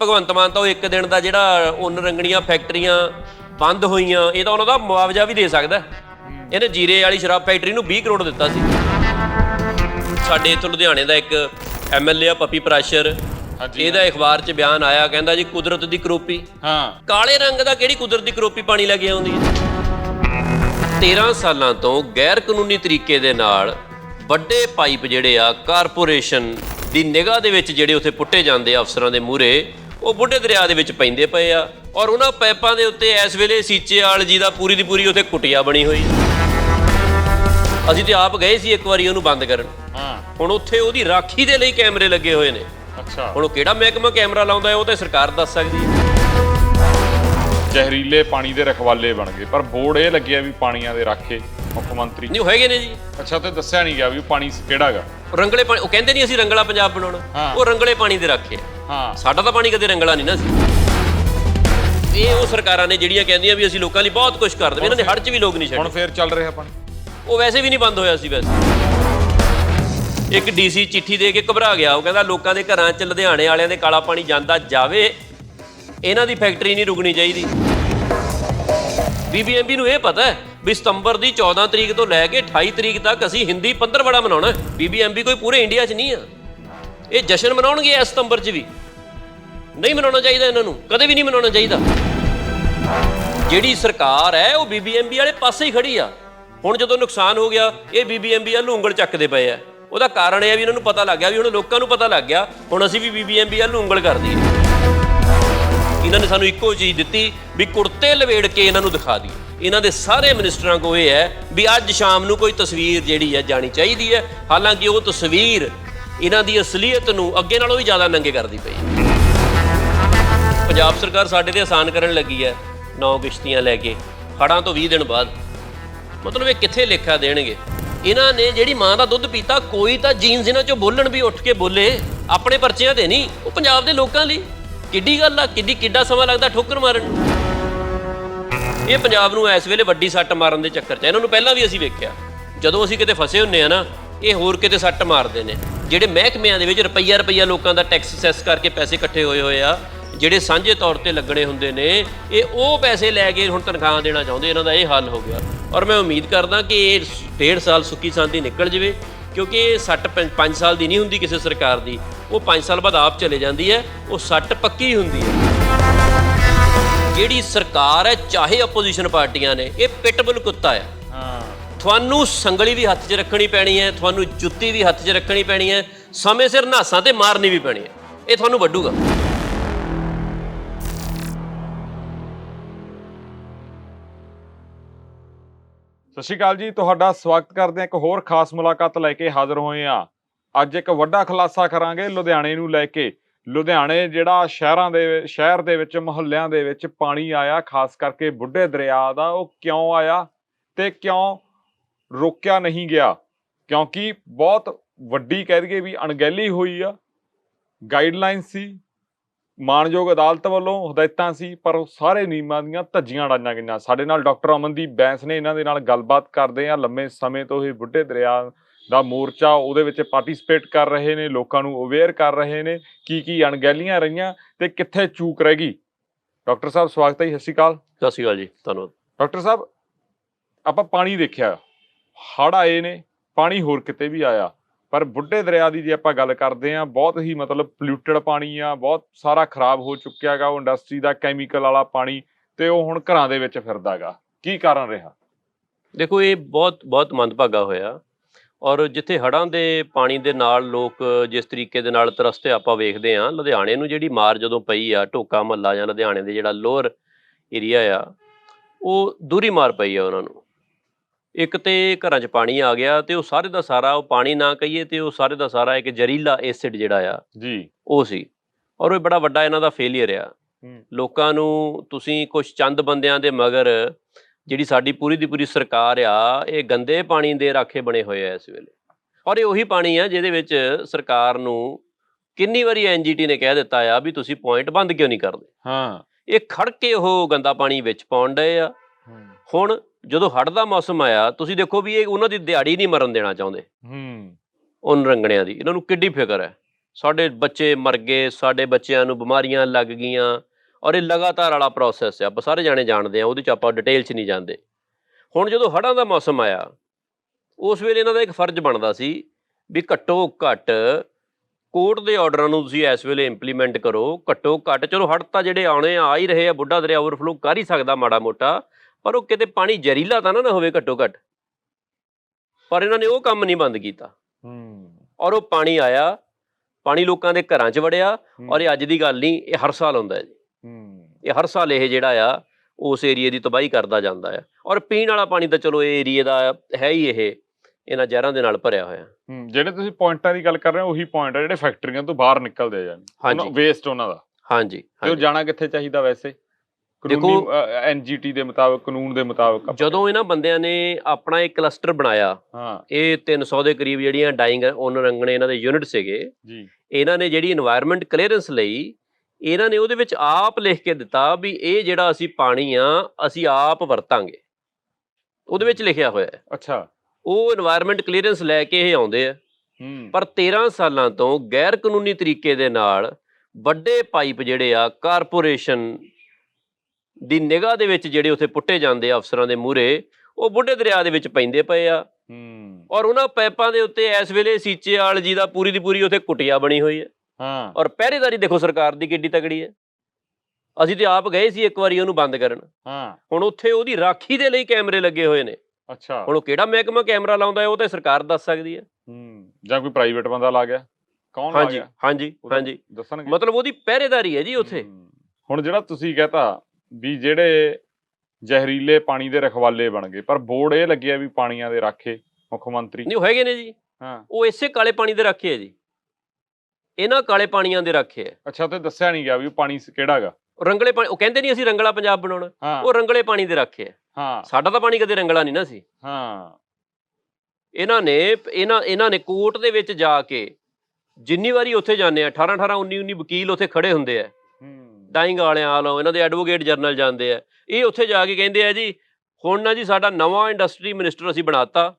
ਭਗਵੰਤ ਮਾਨ ਤਾਂ ਉਹ ਇੱਕ ਦਿਨ ਦਾ ਜਿਹੜਾ ਉੱਨ ਰੰਗਣੀਆਂ ਫੈਕਟਰੀਆਂ ਬੰਦ ਹੋਈਆਂ ਇਹ ਤਾਂ ਉਹਨਾਂ ਦਾ ਮੁਆਵਜ਼ਾ ਵੀ ਦੇ ਸਕਦਾ। ਇਹਨੇ ਜੀਰੇ ਵਾਲੀ ਸ਼ਰਾਬ ਫੈਕਟਰੀ ਨੂੰ 20 ਕਰੋੜ ਦਿੱਤਾ ਸੀ ਸਾਡੇ ਇੱਥੋਂ ਲੁਧਿਆਣੇ ਦਾ ਇੱਕ ਐਮਐਲਏ ਆ ਪੱਪੀ ਪ੍ਰਾਸ਼ਰ। ਇਹਦਾ ਅਖਬਾਰ 'ਚ ਬਿਆਨ ਆਇਆ ਕਹਿੰਦਾ ਜੀ ਕੁਦਰਤ ਦੀ ਕਰੋਪੀ ਹਾਂ ਕਾਲੇ ਰੰਗ ਦਾ ਕਿਹੜੀ ਕੁਦਰਤ ਦੀ ਕਰੋਪੀ ਪਾਣੀ ਲੈ ਕੇ ਆਉਂਦੀ ਹੈ 13 ਸਾਲਾਂ ਤੋਂ ਗੈਰ ਕਾਨੂੰਨੀ ਤਰੀਕੇ ਦੇ ਨਾਲ ਵੱਡੇ ਪਾਈਪ ਜਿਹੜੇ ਆ ਕਾਰਪੋਰੇਸ਼ਨ ਦੀ ਨਿਗਾਹ ਦੇ ਵਿੱਚ ਜਿਹੜੇ ਉੱਥੇ ਪੁੱਟੇ ਜਾਂਦੇ ਆ ਅਫਸਰਾਂ ਦੇ ਮੂਹਰੇ ਉਹ ਬੁੱਢੇ ਦਰਿਆ ਦੇ ਵਿੱਚ ਪੈਂਦੇ ਪਏ ਆ ਔਰ ਉਹਨਾਂ ਪਾਈਪਾਂ ਦੇ ਉੱਤੇ ਇਸ ਵੇਲੇ ਸੀਚੇਵਾਲ ਜੀ ਦਾ ਪੂਰੀ ਦੀ ਪੂਰੀ ਉੱਥੇ ਕੁਟਿਆ ਬਣੀ ਹੋਈ ਅਸੀਂ ਤੇ ਆਪ ਗਏ ਸੀ ਇੱਕ ਵਾਰੀ ਉਹਨੂੰ ਬੰਦ ਕਰਨ। ਹਾਂ। ਹੁਣ ਉੱਥੇ ਉਹਦੀ ਰਾਖੀ ਦੇ ਲਈ ਕੈਮਰੇ ਲੱਗੇ ਹੋਏ ਨੇ। ਅੱਛਾ। ਹੁਣ ਉਹ ਕਿਹੜਾ ਮਹਿਕਮਾ ਕੈਮਰਾ ਲਾਉਂਦਾ ਹੈ ਉਹ ਤੇ ਸਰਕਾਰ ਦੱਸ ਸਕਦੀ ਹੈ। ਜ਼ਹਿਰੀਲੇ ਪਾਣੀ ਦੇ ਰਖਵਾਲੇ ਬਣ ਗਏ ਪਰ ਬੋਰਡ ਇਹ ਲੱਗਿਆ ਵੀ ਪਾਣੀਆਂ ਦੇ ਰਾਖੇ ਮੁੱਖ ਮੰਤਰੀ। ਨਹੀਂ ਹੈਗੇ ਨੇ ਜੀ। ਅੱਛਾ ਤੇ ਦੱਸਿਆ ਨਹੀਂ ਗਿਆ ਵੀ ਪਾਣੀ ਕਿਹੜਾਗਾ ਰੰਗਲੇ ਪਾਣੀ ਉਹ ਕਹਿੰਦੇ ਨਹੀਂ ਅਸੀਂ ਰੰਗਲਾ ਪੰਜਾਬ ਬਣਾਉਣਾ। ਹਾਂ। ਉਹ ਰੰਗਲੇ ਪਾਣੀ ਦੇ ਰੱਖੇ ਹਾਂ। ਸਾਡਾ ਤਾਂ ਪਾਣੀ ਕਦੇ ਰੰਗਲਾ ਨਹੀਂ ਨਾ ਸੀ। ਇਹ ਉਹ ਸਰਕਾਰਾਂ ਨੇ ਜਿਹੜੀਆਂ ਕਹਿੰਦੀਆਂ ਵੀ ਅਸੀਂ ਲੋਕਾਂ ਲਈ ਬਹੁਤ ਕੁਝ ਕਰਦੇ ਵੀ ਇਹਨਾਂ ਨੇ ਹੜ 'ਚ ਵੀ ਲੋਕ ਨਹੀਂ ਹੁਣ ਛੱਡੇ ਫੇਰ ਚੱਲ ਰਿਹਾ ਪਾਣੀ। ਉਹ ਵੈਸੇ ਵੀ ਨਹੀਂ ਬੰਦ ਹੋਇਆ ਸੀ ਵੈਸੇ। ਇੱਕ ਡੀਸੀ ਚਿੱਠੀ ਦੇ ਕੇ ਘਬਰਾ ਗਿਆ ਉਹ ਕਹਿੰਦਾ ਲੋਕਾਂ ਦੇ ਘਰਾਂ 'ਚ ਲੁਧਿਆਣੇ ਵਾਲਿਆਂ ਦੇ ਕਾਲਾ ਪਾਣੀ ਜਾਂਦਾ ਜਾਵੇ ਇਹਨਾਂ ਦੀ ਫੈਕਟਰੀ ਨਹੀਂ ਰੁਕਣੀ ਚਾਹੀਦੀ। ਬੀਬੀਐਮਬੀ ਨੂੰ ਇਹ ਪਤਾ ਹੈ ਵੀ ਸਤੰਬਰ ਦੀ 14 ਤਰੀਕ ਤੋਂ ਲੈ ਕੇ 28 ਤਰੀਕ ਤੱਕ ਅਸੀਂ ਹਿੰਦੀ ਪੰਦਰਵੜਾ ਮਨਾਉਣਾ ਬੀਬੀਐਮਬੀ ਕੋਈ ਪੂਰੇ ਇੰਡੀਆ 'ਚ ਨਹੀਂ ਆ। ਇਹ ਜਸ਼ਨ ਮਨਾਉਣਗੇ ਇਸ ਸਤੰਬਰ 'ਚ ਵੀ। ਨਹੀਂ ਮਨਾਉਣਾ ਚਾਹੀਦਾ ਇਹਨਾਂ ਨੂੰ, ਕਦੇ ਵੀ ਨਹੀਂ ਮਨਾਉਣਾ ਚਾਹੀਦਾ। ਜਿਹੜੀ ਸਰਕਾਰ ਹੈ, ਉਹ ਬੀਬੀਐਮਬੀ ਵਾਲੇ ਪਾਸੇ ਹੀ ਖੜੀ ਆ। ਹੁਣ ਜਦੋਂ ਨੁਕਸਾਨ ਹੋ ਗਿਆ, ਇਹ ਬੀਬੀਐਮਬੀ ਵੱਲ ਨੂੰ ਉਂਗਲ ਚੱਕਦੇ ਪਏ ਆ। ਉਹਦਾ ਕਾਰਨ ਇਹ ਆ ਵੀ ਇਹਨਾਂ ਨੂੰ ਪਤਾ ਲੱਗ ਗਿਆ, ਵੀ ਹੁਣ ਲੋਕਾਂ ਨੂੰ ਪਤਾ ਲੱਗ ਗਿਆ, ਹੁਣ ਅਸੀਂ ਵੀ ਬੀਬੀਐਮਬੀ ਵੱਲ ਨੂੰ ਉਂਗਲ ਕਰ ਦਈਏ ਇਹਨਾਂ ਨੇ ਸਾਨੂੰ ਇੱਕੋ ਚੀਜ਼ ਦਿੱਤੀ, ਵੀ ਕੁੜਤੇ ਲਵੇੜ ਕੇ ਇਹਨਾਂ ਨੂੰ ਦਿਖਾ ਦਈਏ। ਇਹਨਾਂ ਦੇ ਸਾਰੇ ਮਿਨਿਸਟਰਾਂ ਕੋ ਇਹ ਹੈ ਵੀ ਅੱਜ ਸ਼ਾਮ ਨੂੰ ਕੋਈ ਤਸਵੀਰ ਜਿਹੜੀ ਹੈ ਜਾਣੀ ਚਾਹੀਦੀ ਹੈ। ਹਾਲਾਂਕਿ ਉਹ ਤਸਵੀਰ ਇਹਨਾਂ ਦੀ ਅਸਲੀਅਤ ਨੂੰ ਅੱਗੇ ਨਾਲੋਂ ਵੀ ਜ਼ਿਆਦਾ ਨੰਗੇ ਕਰਦੀ ਪਈ। ਹੈ ਪੰਜਾਬ ਸਰਕਾਰ ਸਾਡੇ ਤੇ ਆਸਾਨ ਕਰਨ ਲੱਗੀ ਹੈ, ਨੌ ਕਿਸ਼ਤੀਆਂ ਲੈ ਕੇ ਹੜਾਂ ਤੋਂ 20 ਦਿਨ ਬਾਅਦ। ਮਤਲਬ ਇਹ ਕਿੱਥੇ ਲੇਖਾ ਦੇਣਗੇ? ਇਹਨਾਂ ਨੇ ਜਿਹੜੀ ਮਾਂ ਦਾ ਦੁੱਧ ਪੀਤਾ, ਕੋਈ ਤਾਂ ਜੀਨਸ ਇਹਨਾਂ ਚੋਂ ਬੋਲਣ ਵੀ ਉੱਠ ਕੇ ਬੋਲੇ, ਆਪਣੇ ਪਰਚਿਆਂ ਤੇ ਨਹੀਂ, ਉਹ ਪੰਜਾਬ ਦੇ ਲੋਕਾਂ ਲਈ। ਕਿੱਡੀ ਗੱਲ ਆ, ਕਿੱਡੀ, ਕਿੱਡਾ ਸਮਾਂ ਲੱਗਦਾ ਠੋਕਰ ਮਾਰਨ ਨੂੰ। ਇਹ ਪੰਜਾਬ ਨੂੰ ਇਸ ਵੇਲੇ ਵੱਡੀ ਸੱਟ ਮਾਰਨ ਦੇ ਚੱਕਰ 'ਚ ਇਹਨਾਂ ਨੂੰ ਪਹਿਲਾਂ ਵੀ ਅਸੀਂ ਵੇਖਿਆ। ਜਦੋਂ ਅਸੀਂ ਕਿਤੇ ਫਸੇ ਹੁੰਨੇ ਆ ਨਾ, ਇਹ ਹੋਰ ਕਿਤੇ ਸੱਟ ਮਾਰਦੇ ਨੇ। ਜਿਹੜੇ ਮਹਿਕਮਿਆਂ ਦੇ ਵਿੱਚ ਰੁਪਈਆ ਰੁਪਈਆ ਲੋਕਾਂ ਦਾ ਟੈਕਸ ਸੈਸ ਕਰਕੇ ਪੈਸੇ ਇਕੱਠੇ ਹੋਏ ਹੋਏ ਆ, ਜਿਹੜੇ ਸਾਂਝੇ ਤੌਰ ਤੇ ਲੱਗਣੇ ਹੁੰਦੇ ਨੇ, ਇਹ ਉਹ ਪੈਸੇ ਲੈ ਕੇ ਹੁਣ ਤਨਖਾਹਾਂ ਦੇਣਾ ਚਾਹੁੰਦੇ ਇਹਨਾਂ ਦਾ ਇਹ ਹੱਲ ਹੋ ਗਿਆ। ਔਰ ਮੈਂ ਉਮੀਦ ਕਰਦਾ ਕਿ ਇਹ ਡੇਢ ਸਾਲ ਸੁੱਕੀ ਸ਼ਾਂਤੀ ਨਿਕਲ ਜਵੇ, ਕਿਉਂਕਿ ਇਹ ਸੱਟ 5 ਸਾਲ ਦੀ ਨਹੀਂ ਹੁੰਦੀ ਕਿਸੇ ਸਰਕਾਰ ਦੀ, ਉਹ 5 ਸਾਲ ਬਾਅਦ ਆਪ ਚਲੇ ਜਾਂਦੀ ਹੈ, ਉਹ ਸੱਟ ਪੱਕੀ ਹੁੰਦੀ ਹੈ। ਜਿਹੜੀ ਸਰਕਾਰ ਹੈ, ਚਾਹੇ ਆਪੋਜੀਸ਼ਨ ਪਾਰਟੀਆਂ ਨੇ, ਇਹ ਪਿਟਬੁਲ ਕੁੱਤਾ ਹੈ। ਹਾਂ। ਤੁਹਾਨੂੰ ਸੰਗਲੀ ਵੀ ਹੱਥ 'ਚ ਰੱਖਣੀ ਪੈਣੀ ਹੈ, ਤੁਹਾਨੂੰ ਜੁੱਤੀ ਵੀ ਹੱਥ 'ਚ ਰੱਖਣੀ ਪੈਣੀ ਹੈ, ਸਮੇਂ ਸਿਰ ਨਾਸਾਂ ਤੇ ਮਾਰਨੀ ਵੀ ਪੈਣੀ ਹੈ। ਇਹ ਤੁਹਾਨੂੰ ਵੱਡੂਗਾ। ਸਤਿ ਸ਼੍ਰੀ ਅਕਾਲ ਜੀ, ਤੁਹਾਡਾ ਸਵਾਗਤ ਕਰਦੇ ਹਾਂ ਇੱਕ ਹੋਰ ਖਾਸ ਮੁਲਾਕਾਤ ਲੈ ਕੇ ਹਾਜ਼ਰ ਹੋਏ ਹਾਂ। ਅੱਜ ਇੱਕ ਵੱਡਾ ਖੁਲਾਸਾ ਕਰਾਂਗੇ ਲੁਧਿਆਣੇ ਨੂੰ ਲੈ ਕੇ। ਲੁਧਿਆਣੇ ਜਿਹੜਾ ਸ਼ਹਿਰਾਂ ਦੇ ਸ਼ਹਿਰ ਦੇ ਵਿੱਚ, ਮੁਹੱਲਿਆਂ ਦੇ ਵਿੱਚ ਪਾਣੀ ਆਇਆ, ਖਾਸ ਕਰਕੇ ਬੁੱਢੇ ਦਰਿਆ ਦਾ, ਉਹ ਕਿਉਂ ਆਇਆ ਤੇ ਕਿਉਂ ਰੋਕਿਆ ਨਹੀਂ ਗਿਆ। ਕਿਉਂਕਿ ਬਹੁਤ ਵੱਡੀ ਕਹਿ ਦਈਏ ਵੀ ਅਣਗਹਿਲੀ ਹੋਈ ਆ। ਗਾਈਡਲਾਈਨ ਸੀ। ਮਾਨਯੋਗ ਅਦਾਲਤ ਵੱਲੋਂ ਹਦਾਇਤਾਂ ਸੀ ਪਰ ਉਹ ਸਾਰੇ ਨਿਯਮਾਂ ਦੀਆਂ ਧੱਜੀਆਂ ਉਡਾਈਆਂ ਗਈਆਂ। ਸਾਡੇ ਨਾਲ ਡਾਕਟਰ ਅਮਨਦੀਪ ਬੈਂਸ ਨੇ ਇਹਨਾਂ ਦੇ ਨਾਲ ਗੱਲਬਾਤ ਕਰਦੇ ਆ। ਲੰਮੇ ਸਮੇਂ ਤੋਂ ਇਹ ਬੁੱਢੇ ਦਰਿਆ ਦਾ ਮੋਰਚਾ ਉਹਦੇ ਵਿੱਚ ਪਾਰਟਿਸਿਪੇਟ ਕਰ ਰਹੇ ਨੇ ਲੋਕਾਂ ਨੂੰ ਅਵੇਅਰ ਕਰ ਰਹੇ ਨੇ ਕੀ ਕੀ ਅਣਗਹਿਲੀਆਂ ਰਹੀਆਂ ਤੇ ਕਿੱਥੇ ਚੂਕ ਰਹਿ ਗਈ। ਡਾਕਟਰ ਸਾਹਿਬ ਸਵਾਗਤ ਹੈ ਸਤਿ ਸ਼੍ਰੀ ਅਕਾਲ। ਸਤਿ ਸ਼੍ਰੀ ਅਕਾਲ ਜੀ। ਧੰਨਵਾਦ। ਡਾਕਟਰ ਸਾਹਿਬ ਆਪਾਂ ਪਾਣੀ ਦੇਖਿਆ। ਹੜ ਆਏ ਨੇ, ਪਾਣੀ ਹੋਰ ਕਿਤੇ ਵੀ ਆਇਆ। ਪਰ ਬੁੱਢੇ ਦਰਿਆ ਦੀ ਜੇ ਆਪਾਂ ਗੱਲ ਕਰਦੇ ਆ ਬਹੁਤ ਹੀ ਮਤਲਬ ਪੋਲਿਊਟਡ ਪਾਣੀ ਆ, ਬਹੁਤ ਸਾਰਾ ਖਰਾਬ ਹੋ ਚੁੱਕਿਆ ਹੈਗਾ ਉਹ ਇੰਡਸਟਰੀ ਦਾ ਕੈਮੀਕਲ ਵਾਲਾ ਪਾਣੀ ਤੇ ਉਹ ਹੁਣ ਘਰਾਂ ਦੇ ਵਿੱਚ ਫਿਰਦਾਗਾ ਕੀ ਕਾਰਨ ਰਿਹਾ? ਦੇਖੋ, ਇਹ ਬਹੁਤ ਬਹੁਤ ਮੰਦਭਾਗਾ ਹੋਇਆ। ਔਰ ਜਿੱਥੇ ਹੜ੍ਹਾਂ ਦੇ ਪਾਣੀ ਦੇ ਨਾਲ ਲੋਕ ਜਿਸ ਤਰੀਕੇ ਦੇ ਨਾਲ ਤਰਸਤੇ ਆਪਾਂ ਵੇਖਦੇ ਆ ਲੁਧਿਆਣੇ ਨੂੰ ਜਿਹੜੀ ਮਾਰ ਜਦੋਂ ਪਈ ਆ, ਢੋਕਾ ਮਹੱਲਾ ਜਾਂ ਲੁਧਿਆਣੇ ਦੇ ਜਿਹੜਾ ਲੋਅਰ ਏਰੀਆ ਆ, ਉਹ ਦੂਰੀ ਮਾਰ ਪਈ ਆ ਉਹਨਾਂ ਨੂੰ। ਇੱਕ ਤੇ ਘਰਾਂ 'ਚ ਪਾਣੀ ਆ ਗਿਆ ਤੇ ਉਹ ਸਾਰੇ ਦਾ ਸਾਰਾ ਉਹ ਪਾਣੀ ਨਾ ਕਹੀਏ ਤੇ ਉਹ ਸਾਰੇ ਦਾ ਸਾਰਾ ਇੱਕ ਜ਼ਹਿਰੀਲਾ ਐਸਿਡ ਜਿਹੜਾ ਆ ਜੀ। ਉਹ ਸੀ। ਔਰ ਉਹ ਬੜਾ ਵੱਡਾ ਇਹਨਾਂ ਦਾ ਫੇਲਿਅਰ ਆ। ਲੋਕਾਂ ਨੂੰ ਤੁਸੀਂ ਕੁਝ ਚੰਦ ਬੰਦਿਆਂ ਦੇ ਮਗਰ ਜਿਹੜੀ ਸਾਡੀ ਪੂਰੀ ਦੀ ਪੂਰੀ ਸਰਕਾਰ ਆ ਇਹ ਗੰਦੇ ਪਾਣੀ ਦੇ ਰਾਖੇ ਬਣੇ ਹੋਏ ਆ ਇਸ ਵੇਲੇ। ਔਰ ਇਹ ਉਹੀ ਪਾਣੀ ਆ ਜਿਹਦੇ ਵਿੱਚ ਸਰਕਾਰ ਨੂੰ ਕਿੰਨੀ ਵਾਰੀ ਐਨਜੀਟੀ ਨੇ ਕਹਿ ਦਿੱਤਾ ਆ ਵੀ ਤੁਸੀਂ ਪੁਆਇੰਟ ਬੰਦ ਕਿਉਂ ਨਹੀਂ ਕਰਦੇ? ਹਾਂ। ਇਹ ਖੜ ਕੇ ਉਹ ਗੰਦਾ ਪਾਣੀ ਵਿੱਚ ਪਾਉਣ ਡਏ ਆ। ਹੁਣ ਜਦੋਂ ਹੜ੍ਹ ਦਾ ਮੌਸਮ ਆਇਆ ਤੁਸੀਂ ਦੇਖੋ ਵੀ ਇਹ ਉਹਨਾਂ ਦੀ ਦਿਹਾੜੀ ਨਹੀਂ ਮਰਨ ਦੇਣਾ ਚਾਹੁੰਦੇ। ਹੂੰ। ਉਨ ਰੰਗਣਿਆਂ ਦੀ। ਇਹਨਾਂ ਨੂੰ ਕਿੱਡੀ ਫਿਕਰ ਹੈ। ਸਾਡੇ ਬੱਚੇ ਮਰ ਗਏ ਸਾਡੇ ਬੱਚਿਆਂ ਨੂੰ ਬਿਮਾਰੀਆਂ ਲੱਗ ਗਈਆਂ ਔਰ ਇਹ ਲਗਾਤਾਰ ਵਾਲਾ ਪ੍ਰੋਸੈਸ ਹੈ। ਆਪਾਂ ਸਾਰੇ ਜਾਣੇ ਜਾਣਦੇ ਆ ਉਹਦੇ ਚ ਆਪਾਂ ਡਿਟੇਲ 'ਚ ਨਹੀਂ ਜਾਂਦੇ। ਹੁਣ ਜਦੋਂ ਹੜ੍ਹਾਂ ਦਾ ਮੌਸਮ ਆਇਆ ਉਸ ਵੇਲੇ ਇਹਨਾਂ ਦਾ ਇੱਕ ਫਰਜ਼ ਬਣਦਾ ਸੀ ਵੀ ਘੱਟੋ ਘੱਟ ਕੋਰਟ ਦੇ ਆਰਡਰਾਂ ਨੂੰ ਤੁਸੀਂ ਇਸ ਵੇਲੇ ਇੰਪਲੀਮੈਂਟ ਕਰੋ। ਘੱਟੋ ਘੱਟ ਚਲੋ ਹੜ੍ਹ ਤਾਂ ਜਿਹੜੇ ਆਉਣੇ ਆ ਹੀ ਰਹੇ ਆ ਬੁੱਢਾ ਦਰਿਆ ਓਵਰਫਲੋ ਕਰ ਹੀ ਸਕਦਾ ਮਾੜਾ ਮੋਟਾ। ਪਰ ਉਹ ਕਿਤੇ ਪਾਣੀ ਜ਼ਹਿਰੀਲਾ ਤਾਂ ਨਾ ਨਾ ਹੋਵੇ ਘੱਟੋ ਘੱਟ। ਪਰ ਇਹਨਾਂ ਨੇ ਉਹ ਕੰਮ ਨਹੀਂ ਬੰਦ ਕੀਤਾ। ਹੂੰ। ਔਰ ਉਹ ਪਾਣੀ ਆਇਆ ਪਾਣੀ ਲੋਕਾਂ ਦੇ ਘਰਾਂ 'ਚ ਵੜਿਆ ਔਰ ਇਹ ਅੱਜ ਦੀ ਗੱਲ ਨਹੀਂ ਇਹ ਹਰ ਸਾਲ ਹੁੰਦਾ ਹੈ ਜੀ। ਹੂੰ। ਇਹ ਹਰ ਸਾਲ ਇਹ ਜਿਹੜਾ ਆ ਉਸ ਏਰੀਏ ਦੀ ਤਬਾਹੀ ਕਰਦਾ ਜਾਂਦਾ ਹੈ ਔਰ ਪੀਣ ਵਾਲਾ ਪਾਣੀ ਤਾਂ ਚਲੋ ਇਹ ਏਰੀਏ ਦਾ ਹੈ ਹੀ ਇਹ ਇਹਨਾਂ ਜ਼ਹਿਰਾਂ ਦੇ ਨਾਲ ਭਰਿਆ ਹੋਇਆ। ਹੂੰ ਜਿਹੜੇ ਤੁਸੀਂ ਪੁਆਇੰਟਾਂ ਦੀ ਗੱਲ ਕਰ ਰਹੇ ਹੋ ਉਹੀ ਪੁਆਇੰਟ ਆ ਜਿਹੜੇ ਫੈਕਟਰੀਆਂ ਤੋਂ ਬਾਹਰ ਨਿਕਲਦੇ ਆ ਜਾਨ ਵੇਸਟ ਉਹਨਾਂ ਦਾ। ਹਾਂਜੀ ਤੇ ਉਹ। ਜਾਣਾ ਕਿੱਥੇ ਚਾਹੀਦਾ ਵੈਸੇ? ਦੇਖੋ ਐਨ ਜੀ ਟੀ ਦੇ ਮੁਤਾਬਕ ਕਾਨੂੰਨ ਦੇ ਮੁਤਾਬਕ ਜਦੋਂ ਇਹਨਾਂ ਬੰਦਿਆਂ ਨੇ ਆਪਣਾ ਇੱਕ ਕਲਸਟਰ ਬਣਾਇਆ ਹਾਂ। ਇਹ 300 ਦੇ ਕਰੀਬ ਜਿਹੜੀਆਂ ਡਾਈਂਗ ਓਨ ਰੰਗਣੇ ਇਹਨਾਂ ਦੇ ਯੂਨਿਟ ਸੀਗੇ ਜੀ। ਇਹਨਾਂ ਨੇ ਜਿਹੜੀ এনवायरमेंट ਕਲੀਅਰੈਂਸ ਲਈ ਇਹਨਾਂ ਨੇ ਉਹਦੇ ਵਿੱਚ ਆਪ ਲਿਖ ਕੇ ਦਿੱਤਾ ਵੀ ਇਹ ਜਿਹੜਾ ਅਸੀਂ ਪਾਣੀ ਆ ਅਸੀਂ ਆਪ ਵਰਤਾਂਗੇ। ਉਹਦੇ ਵਿੱਚ ਲਿਖਿਆ ਹੋਇਆ ਹੈ। ਅੱਛਾ। ਉਹ এনवायरमेंट ਕਲੀਅਰੈਂਸ ਲੈ ਕੇ ਇਹ ਆਉਂਦੇ ਆ। ਪਰ 13 ਸਾਲਾਂ ਤੋਂ ਗੈਰ ਕਾਨੂੰਨੀ ਤਰੀਕੇ ਦੇ ਨਾਲ ਵੱਡੇ ਪਾਈਪ ਜਿਹੜੇ ਆ ਕਾਰਪੋਰੇਸ਼ਨ ਦੀ ਨਿਗਾਹ ਦੇ ਵਿੱਚ ਜਿਹੜੇ ਉੱਥੇ ਪੁੱਟੇ ਜਾਂਦੇ ਆ ਅਫਸਰਾਂ ਦੇ ਮੂਹਰੇ ਉਹ ਬੁੱਢੇ ਦਰਿਆ ਦੇ ਵਿੱਚ ਪੈਂਦੇ ਪਏ ਆ। ਹੂੰ। ਔਰ ਉਹਨਾਂ ਪਾਈਪਾਂ ਦੇ ਉੱਤੇ ਇਸ ਵੇਲੇ ਸੀਚੇ ਵਾਲ ਜੀ ਦਾ ਪੂਰੀ ਦੀ ਪੂਰੀ ਉੱਥੇ ਕੁਟਿਆ ਬਣੀ ਹੋਈ ਹੈ। ਹਾਂ। ਔਰ ਪਹਿਰੇਦਾਰੀ ਦੇਖੋ ਸਰਕਾਰ ਦੀ ਕਿੱਡੀ ਤਕੜੀ ਹੈ। ਅਸੀਂ ਤੇ ਆਪ ਗਏ ਸੀ ਇੱਕ ਵਾਰੀ ਉਹਨੂੰ ਬੰਦ ਕਰਨ। ਹਾਂ। ਹੁਣ ਉੱਥੇ ਉਹਦੀ ਰਾਖੀ ਦੇ ਲਈ ਕੈਮਰੇ ਲੱਗੇ ਹੋਏ ਨੇ। ਅੱਛਾ। ਹੁਣ ਉਹ ਕਿਹੜਾ ਮਹਿਕਮਾ ਕੈਮਰਾ ਲਾਉਂਦਾ ਹੈ ਉਹ ਤੇ ਸਰਕਾਰ ਦੱਸ ਸਕਦੀ ਹੈ। ਹੂੰ। ਜਾਂ ਕੋਈ ਪ੍ਰਾਈਵੇਟ ਬੰਦਾ ਲਾ ਗਿਆ? ਕੌਣ ਲਾ ਹਾਂਜੀ ਗਿਆ? ਹਾਂਜੀ ਤਾਂ ਹਾਂਜੀ। ਦੱਸਣਗੇ? ਮਤਲਬ ਉਹਦੀ ਪਹਿਰੇਦਾਰੀ ਹੈ ਜੀ ਉੱਥੇ। ਹੁਣ ਜਿਹੜਾ ਤੁਸੀਂ ਕਹਤਾ ਵੀ ਜਿਹੜੇ ਜ਼ਹਿਰੀਲੇ ਪਾਣੀ ਦੇ ਰਖਵਾਲੇ ਬਣ ਗਏ ਪਰ ਬੋਰਡ ਇਹ ਲੱਗਿਆ ਵੀ ਪਾਣੀਆਂ ਦੇ ਰਾਖੇ ਮੁੱਖ ਮੰਤਰੀ। ਨਹੀਂ ਹੈਗੇ ਨੇ ਜੀ। ਹਾਂ। ਉਹ ਇਸੇ ਕਾਲੇ ਪਾਣੀ ਦੇ ਰੱਖੇ ਹੈ ਜੀ। ਇਹਨਾਂ ਕਾਲੇ ਪਾਣੀਆਂ ਦੇ ਰੱਖੇ ਹੈ ਅੱਛਾ ਤੇ ਦੱਸਿਆ ਨਹੀਂ ਗਿਆ ਵੀ ਉਹ ਪਾਣੀ ਸ- ਕਿਹੜਾ ਹੈਗਾ ਉਹ ਰੰਗਲੇ ਪਾਣੀ ਉਹ ਕਹਿੰਦੇ ਨਹੀਂ ਅਸੀਂ ਰੰਗਲਾ ਪੰਜਾਬ ਬਣਾਉਣਾ। ਉਹ ਰੰਗਲੇ ਪਾਣੀ ਦੇ ਰੱਖੇ ਹੈ ਹਾਂ। ਸਾਡਾ ਤਾਂ ਪਾਣੀ ਕਦੇ ਰੰਗਲਾ ਨਹੀਂ ਨਾ ਸੀ। ਹਾਂ। ਇਹਨਾਂ ਨੇ ਇਹਨਾਂ ਇਹਨਾਂ ਨੇ ਕੋਰਟ ਦੇ ਵਿੱਚ ਜਾ ਕੇ ਜਿੰਨੀ ਵਾਰੀ ਉੱਥੇ ਜਾਂਦੇ ਆ 18 18 19 19 ਵਕੀਲ ਉੱਥੇ ਖੜੇ ਹੁੰਦੇ ਆ। ਡਾਈਂਗ ਵਾਲਿਆਂ ਵਾਲੋਂ ਇਹਨਾਂ ਦੇ ਐਡਵੋਕੇਟ ਜਨਰਲ ਜਾਂਦੇ ਆ। ਇਹ ਉੱਥੇ ਜਾ ਕੇ ਕਹਿੰਦੇ ਆ ਜੀ, ਹੁਣ ਨਾ ਜੀ ਸਾਡਾ ਨਵਾਂ ਇੰਡਸਟਰੀ ਮਿਨਿਸਟਰ ਅਸੀਂ ਬਣਾਤਾ।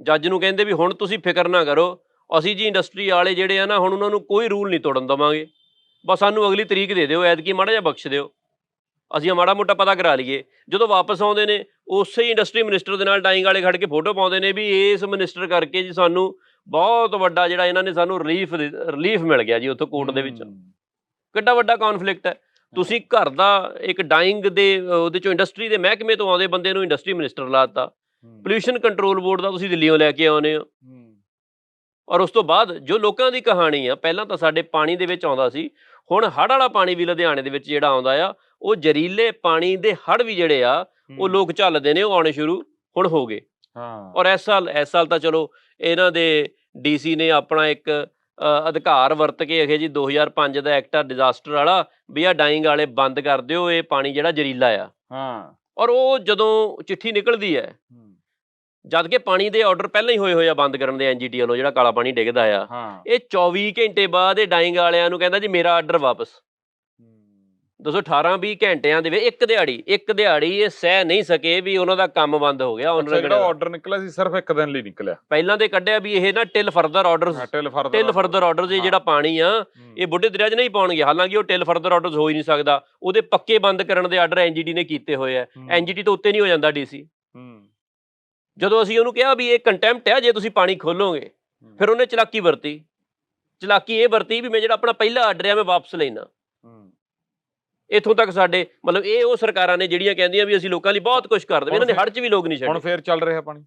ਜੱਜ ਨੂੰ ਕਹਿੰਦੇ ਵੀ ਹੁਣ ਤੁਸੀਂ ਫਿਕਰ ਨਾ ਕਰੋ, ਅਸੀਂ ਜੀ ਇੰਡਸਟਰੀ ਵਾਲੇ ਜਿਹੜੇ ਆ ਨਾ, ਹੁਣ ਉਹਨਾਂ ਨੂੰ ਕੋਈ ਰੂਲ ਨਹੀਂ ਤੋੜਨ ਦਵਾਂਗੇ। ਬਸ ਸਾਨੂੰ ਅਗਲੀ ਤਰੀਕ ਦੇ ਦਿਓ, ਐਤਕੀ ਮਾੜਾ ਜਿਹਾ ਬਖਸ਼ ਦਿਓ। ਅਸੀਂ ਮਾੜਾ ਮੋਟਾ ਪਤਾ ਕਰਾ ਲਈਏ। ਜਦੋਂ ਵਾਪਸ ਆਉਂਦੇ ਨੇ, ਉਸੇ ਹੀ ਇੰਡਸਟਰੀ ਮਿਨਿਸਟਰ ਦੇ ਨਾਲ ਡਾਈਂਗ ਵਾਲੇ ਖੜ ਕੇ ਫੋਟੋ ਪਾਉਂਦੇ ਨੇ ਵੀ ਇਸ ਮਿਨਿਸਟਰ ਕਰਕੇ ਜੀ ਸਾਨੂੰ ਬਹੁਤ ਵੱਡਾ ਜਿਹੜਾ ਇਹਨਾਂ ਨੇ ਸਾਨੂੰ ਰਿਲੀਫ ਰਿਲੀਫ ਮਿਲ ਗਿਆ ਜੀ ਉੱਥੋਂ ਕੋਰਟ ਦੇ ਵਿੱਚ। ਕਿੱਡਾ ਵੱਡਾ ਕਨਫਲਿਕਟ ਹੈ। ਤੁਸੀਂ ਘਰ ਦਾ ਇੱਕ ਡਾਈਂਗ ਦੇ ਉਹਦੇ ਚੋਂ ਇੰਡਸਟਰੀ ਦੇ ਮਹਿਕਮੇ ਤੋਂ ਆਉਂਦੇ ਬੰਦੇ ਨੂੰ ਇੰਡਸਟਰੀ ਮਿਨਿਸਟਰ ਲਾਤਾ ਹੂੰ। ਪੋਲਿਊਸ਼ਨ ਕੰਟਰੋਲ ਬੋਰਡ ਦਾ ਤੁਸੀਂ ਦਿੱਲੀੋਂ ਲੈ ਕੇ ਆਉਨੇ ਹੋ। ਔਰ ਉਸ ਤੋਂ ਬਾਅਦ ਜੋ ਲੋਕਾਂ ਦੀ ਕਹਾਣੀ ਆ ਪਹਿਲਾਂ ਤਾਂ ਸਾਡੇ ਪਾਣੀ ਦੇ ਵਿੱਚ ਆਉਂਦਾ ਸੀ। ਹੁਣ ਹੜ੍ਹ ਵਾਲਾ ਪਾਣੀ ਵੀ ਲੁਧਿਆਣੇ ਦੇ ਵਿੱਚ ਜਿਹੜਾ ਆਉਂਦਾ ਆ ਉਹ ਜ਼ਰੀਲੇ ਪਾਣੀ ਦੇ ਹੜ੍ਹ ਵੀ ਜਿਹੜੇ ਆ ਉਹ ਲੋਕ ਝੱਲਦੇ ਨੇ ਉਹ ਆਉਣੇ ਸ਼ੁਰੂ ਹੁਣ ਹੋ ਗਏ। ਹਾਂ। ਔਰ ਇਸ ਸਾਲ ਇਸ ਸਾਲ ਤਾਂ ਚਲੋ ਇਹਨਾਂ ਦੇ ਡੀਸੀ ਨੇ ਆਪਣਾ ਇੱਕ ਅਧਿਕਾਰ ਵਰਤ ਕੇ ਅਖੇ ਜੀ 2005 ਦਾ ਐਕਟ ਆ ਡਿਜ਼ਾਸਟਰ ਵਾਲਾ ਵੀ ਆ ਡਾਈਂਗ ਵਾਲੇ ਬੰਦ ਕਰ ਦਿਓ ਇਹ ਪਾਣੀ ਜਿਹੜਾ ਜ਼ਰੀਲਾ ਆ ਹਾਂ ਔਰ ਉਹ ਜਦੋਂ ਚਿੱਠੀ ਨਿਕਲਦੀ ਹੈ। ਜਦ ਕਿ ਪਾਣੀ ਦੇ ਆਰਡਰ ਪਹਿਲਾਂ ਹੀ ਹੋਏ ਹੋਏ ਆ ਬੰਦ ਕਰਨ ਦੇ ਐਨਜੀਟੀ ਵੱਲੋਂ ਜਿਹੜਾ ਕਾਲਾ ਪਾਣੀ ਡਿੱਗਦਾ ਆ ਇਹ 24 ਘੰਟੇ ਬਾਅਦ ਇਹ ਡਾਈਂਗ ਵਾਲਿਆਂ ਨੂੰ ਕਹਿੰਦਾ ਜੀ ਮੇਰਾ ਆਰਡਰ ਵਾਪਸ। 218 20 ਘੰਟਿਆਂ ਦੇ ਵਿੱਚ ਇੱਕ ਦਿਹਾੜੀ ਇੱਕ ਦਿਹਾੜੀ ਇਹ ਸਹਿ ਨਹੀਂ ਸਕੇ ਵੀ ਉਹਨਾਂ ਦਾ ਕੰਮ ਬੰਦ ਹੋ ਗਿਆ ਉਹਨਾਂ ਜਿਹੜਾ ਆਰਡਰ ਨਿਕਲਿਆ ਸੀ ਸਿਰਫ ਇੱਕ ਦਿਨ ਲਈ ਨਿਕਲਿਆ। ਪਹਿਲਾਂ ਤੇ ਕੱਢਿਆ ਵੀ ਇਹ ਨਾ till further orders till further orders ਇਹ। ਜਿਹੜਾ ਪਾਣੀ ਆ ਇਹ ਬੁੱਢੇ ਦਰਿਆ 'ਚ ਨਹੀਂ ਪਾਉਣਗੇ ਹਾਲਾਂਕਿ ਉਹ ਟਿਲ ਫਰਦਰ ਆਰਡਰਸ ਹੋ ਹੀ ਨਹੀਂ ਸਕਦਾ। ਉਹਦੇ ਪੱਕੇ ਬੰਦ ਕਰਨ ਦੇ ਆਰਡਰ ਐਨਜੀਟੀ ਨੇ ਕੀਤੇ ਹੋਏ ਆ। ਐਨਜੀਟੀ ਤੋਂ ਉੱਤੇ ਨਹੀਂ ਹੋ ਜਾਂਦਾ ਡੀਸੀ ਜਦੋਂ ਅਸੀਂ ਉਹਨੂੰ ਕਿਹਾ ਵੀ ਇਹ ਕੰਟੈਂਪਟ ਹੈ ਜੇ ਤੁਸੀਂ ਪਾਣੀ ਖੋਲੋਗੇ ਫਿਰ ਉਹਨੇ ਚਲਾਕੀ ਵਰਤੀ। ਚਲਾਕੀ ਇਹ ਵਰਤੀ ਵੀ ਮੈਂ ਜਿਹੜਾ ਆਪਣਾ ਪਹਿਲਾ ਆਰਡਰ ਆ ਮੈਂ ਵਾਪਸ ਲੈਣਾ ਇੱਥੋਂ ਤੱਕ ਸਾਡੇ ਮਤਲਬ ਇਹ ਉਹ ਸਰਕਾਰਾਂ ਨੇ ਜਿਹੜੀਆਂ ਕਹਿੰਦੀਆਂ ਵੀ ਅਸੀਂ ਲੋਕਾਂ ਲਈ ਬਹੁਤ ਕੁਝ ਕਰਦੇ ਇਹਨਾਂ ਨੇ ਹੁਣ ਹੜ 'ਚ ਵੀ ਲੋਕ ਨਹੀਂ ਹੁਣ ਛੱਡੇ। ਫੇਰ ਚੱਲ ਰਿਹਾ ਪਾਣੀ।